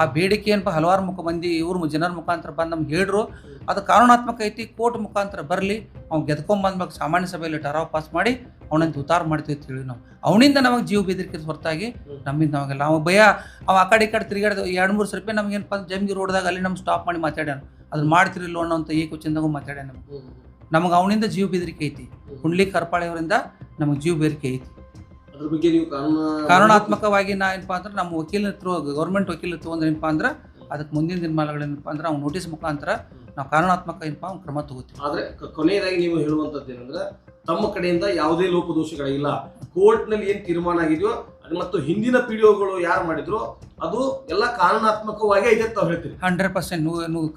ಆ ಬೇಡಿಕೆ ಏನಪ್ಪ ಹಲವಾರು ಮುಖ ಮಂದಿ ಇವ್ರ ಜನರ ಮುಖಾಂತರ ಬಂದು ನಮ್ಗೆ ಹೇಳ್ರು. ಅದು ಕಾನೂನಾತ್ಮಕ ಐತಿ ಕೋರ್ಟ್ ಮುಖಾಂತರ ಬರಲಿ ಅವ್ನು ಗೆದ್ಕೊಂಬಂದ್ಬೇಕು ಸಾಮಾನ್ಯ ಸಭೆಯಲ್ಲಿ ಟರಾವ್ ಪಾಸ್ ಮಾಡಿ ಅವನಂತ ಉತ್ತಾರ ಮಾಡ್ತೀವಿ ಅಂತ ಹೇಳಿ ನಾವು. ಅವನಿಂದ ನಮಗೆ ಜೀವ ಬೆದರಿಕೆ ಹೊರತಾಗಿ ನಮ್ಮಿಂದ ನಮಗೆಲ್ಲ ಅವ ಭಯ ಅವ ಆ ಕಡೆ ಈ ಕಡೆ ತಿರುಗಾಡಿದ ಎರಡು ಮೂರು ಸರ್ಪೆ ನಮ್ಗೆ ಏನಪ್ಪ ಜಮ್ಗಿ ರೋಡ್ದಾಗ ಅಲ್ಲಿ ನಮ್ಗೆ ಸ್ಟಾಪ್ ಮಾಡಿ ಮಾತಾಡ್ಯಾನ. ಅದನ್ನ ಮಾಡ್ತಿರಲಿಲ್ಲ ಈ ಏಕವಚನದಾಗೂ ಮಾತಾಡ್ಯಾನ ನಮ್ಗೆ. ನಮಗೆ ಅವನಿಂದ ಜೀವ ಬೆದರಿಕೆ ಐತಿ. ಕುಂಡ್ಲಿ ಕರ್ಪಾಳಿ ಅವರಿಂದ ನಮಗೆ ಜೀವ ಬೆದರಿಕೆ ಐತಿ. ಕಾನೂನಾತ್ಮಕವಾಗಿ ನಾ ಏನಪ್ಪಾ ಅಂದ್ರೆ ನಮ್ಮ ವಕೀಲ ಥ್ರೂ ಗೌರ್ಮೆಂಟ್ ವಕೀಲ ಅಂದ್ರೆ ಏನಪ್ಪಾ ಅಂದ್ರೆ ಅದಕ್ಕೆ ಮುಂದಿನ ದಿನಮಾನಗಳೇನಪ್ಪ ಅಂದ್ರೆ ಅವ್ನು ನೋಟಿಸ್ ಮುಖಾಂತರ ನಾವು ಕಾರಣಾತ್ಮಕ ಏನಪ್ಪ ಒಂದು ಕ್ರಮ ತಗೋತೀವಿ. ಆದರೆ ಕೊನೆಯದಾಗಿ ನೀವು ಹೇಳುವಂತದ್ದು ಏನಂದ್ರೆ, ತಮ್ಮ ಕಡೆಯಿಂದ ಯಾವುದೇ ಲೋಪದೋಷಗಳಿಲ್ಲ. ಕೋರ್ಟ್ನಲ್ಲಿ ನಲ್ಲಿ ಏನ್ ತೀರ್ಮಾನ ಆಗಿದೆಯೋ ಮತ್ತು ಹಿಂದಿನ ಪಿಡಿಒಗಳು ಯಾರು ಮಾಡಿದ್ರು ಅದು ಎಲ್ಲ ಕಾನೂನಾತ್ಮಕವಾಗಿ ಇದೆ ತಾವು ಹೇಳ್ತೀರಿ. ಹಂಡ್ರೆಡ್ ಪರ್ಸೆಂಟ್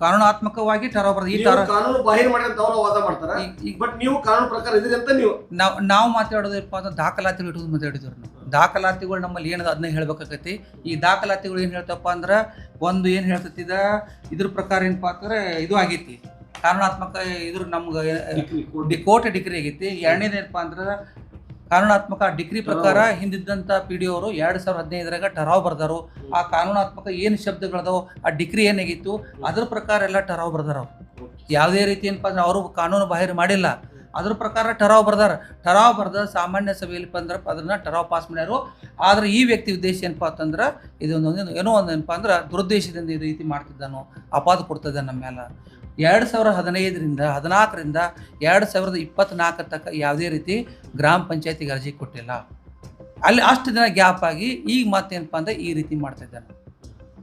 ಕಾನೂನಾತ್ಮಕವಾಗಿ ಈ ತರ ಕಾನೂನು ಬಾಹಿರ ಮಾಡಿ ಅವರು ವಾದ ಮಾಡ್ತಾರೆ. ಈಗ ಬಟ್ ನೀವು ಕಾನೂನು ಪ್ರಕಾರ ಇದ್ರಿ ಅಂತ ನೀವು. ನಾವು ನಾವು ಮಾತಾಡೋದಪ್ಪ ಅಂದ್ರೆ ದಾಖಲಾತಿಗಳು ಇಟ್ಟು ಮಾತಾಡಿದ್ರು ನಾವು. ದಾಖಲಾತಿಗಳು ನಮ್ಮಲ್ಲಿ ಏನದ ಅದನ್ನ ಹೇಳ್ಬೇಕಾಗತಿ ಈ ದಾಖಲಾತಿಗಳು ಏನು ಹೇಳ್ತಪ್ಪ ಅಂದ್ರೆ ಒಂದು ಏನು ಹೇಳ್ತೈತಿದ ಇದ್ರ ಪ್ರಕಾರ ಏನಪ್ಪಾ ಅಂದ್ರೆ ಇದು ಆಗೈತಿ. ಕಾನೂನಾತ್ಮಕ ಇದ್ರ ನಮ್ಗೆ ಕೋರ್ಟ್ ಡಿಗ್ರಿ ಆಗೈತಿ. ಎರಡನೇದೇನಪ್ಪ ಅಂದ್ರೆ ಕಾನೂನಾತ್ಮಕ ಡಿಗ್ರಿ ಪ್ರಕಾರ ಹಿಂದಿದ್ದಂಥ ಪಿ ಡಿ ಅವರು ಎರಡು ಸಾವಿರದ ಹದಿನೈದರಾಗ ಟರಾವ್ ಬರ್ದಾರು. ಆ ಕಾನೂನಾತ್ಮಕ ಏನು ಶಬ್ದಗಳದಾವು ಆ ಡಿಗ್ರಿ ಏನಾಗಿತ್ತು ಅದ್ರ ಪ್ರಕಾರ ಎಲ್ಲ ಟರಾವ್ ಬರ್ದಾರ ಯಾವುದೇ ರೀತಿ ಏನಪ್ಪ ಅಂದ್ರೆ ಅವರು ಕಾನೂನು ಬಾಹಿರ ಮಾಡಿಲ್ಲ. ಅದ್ರ ಪ್ರಕಾರ ಟರಾವ್ ಬರ್ದಾರ. ಟರಾವ್ ಬರ್ದ ಸಾಮಾನ್ಯ ಸಭೆಯಲ್ಲಿ ಬಂದ್ರೆ ಅದನ್ನ ಟರಾವ್ ಪಾಸ್ ಮಾಡ್ಯಾರು. ಆದ್ರೆ ಈ ವ್ಯಕ್ತಿ ಉದ್ದೇಶ ಏನಪ್ಪ ಅಂತಂದ್ರೆ ಇದೊಂದು ಏನೋ ಒಂದು ಏನಪ್ಪ ಅಂದ್ರೆ ದುರುದ್ದೇಶದಿಂದ ಈ ರೀತಿ ಮಾಡ್ತಿದ್ದಾನೋ ಅಪಾದ ಕೊಡ್ತದೆ ನಮ್ಮ ಮೇಲೆ ಎರಡು ಸಾವಿರ ಹದಿನೈದರಿಂದ, ಹದಿನಾಲ್ಕರಿಂದ ಎರಡು ಸಾವಿರದ ಇಪ್ಪತ್ತ್ನಾಲ್ಕರ ತನಕ ಯಾವುದೇ ರೀತಿ ಗ್ರಾಮ ಪಂಚಾಯತಿಗೆ ಅರ್ಜಿ ಕೊಟ್ಟಿಲ್ಲ. ಅಲ್ಲಿ ಅಷ್ಟು ದಿನ ಗ್ಯಾಪ್ ಆಗಿ ಈಗ ಮತ್ತೇನಪ್ಪ ಅಂದ್ರೆ ಈ ರೀತಿ ಮಾಡ್ತಾ ಇದ್ದಾನೆ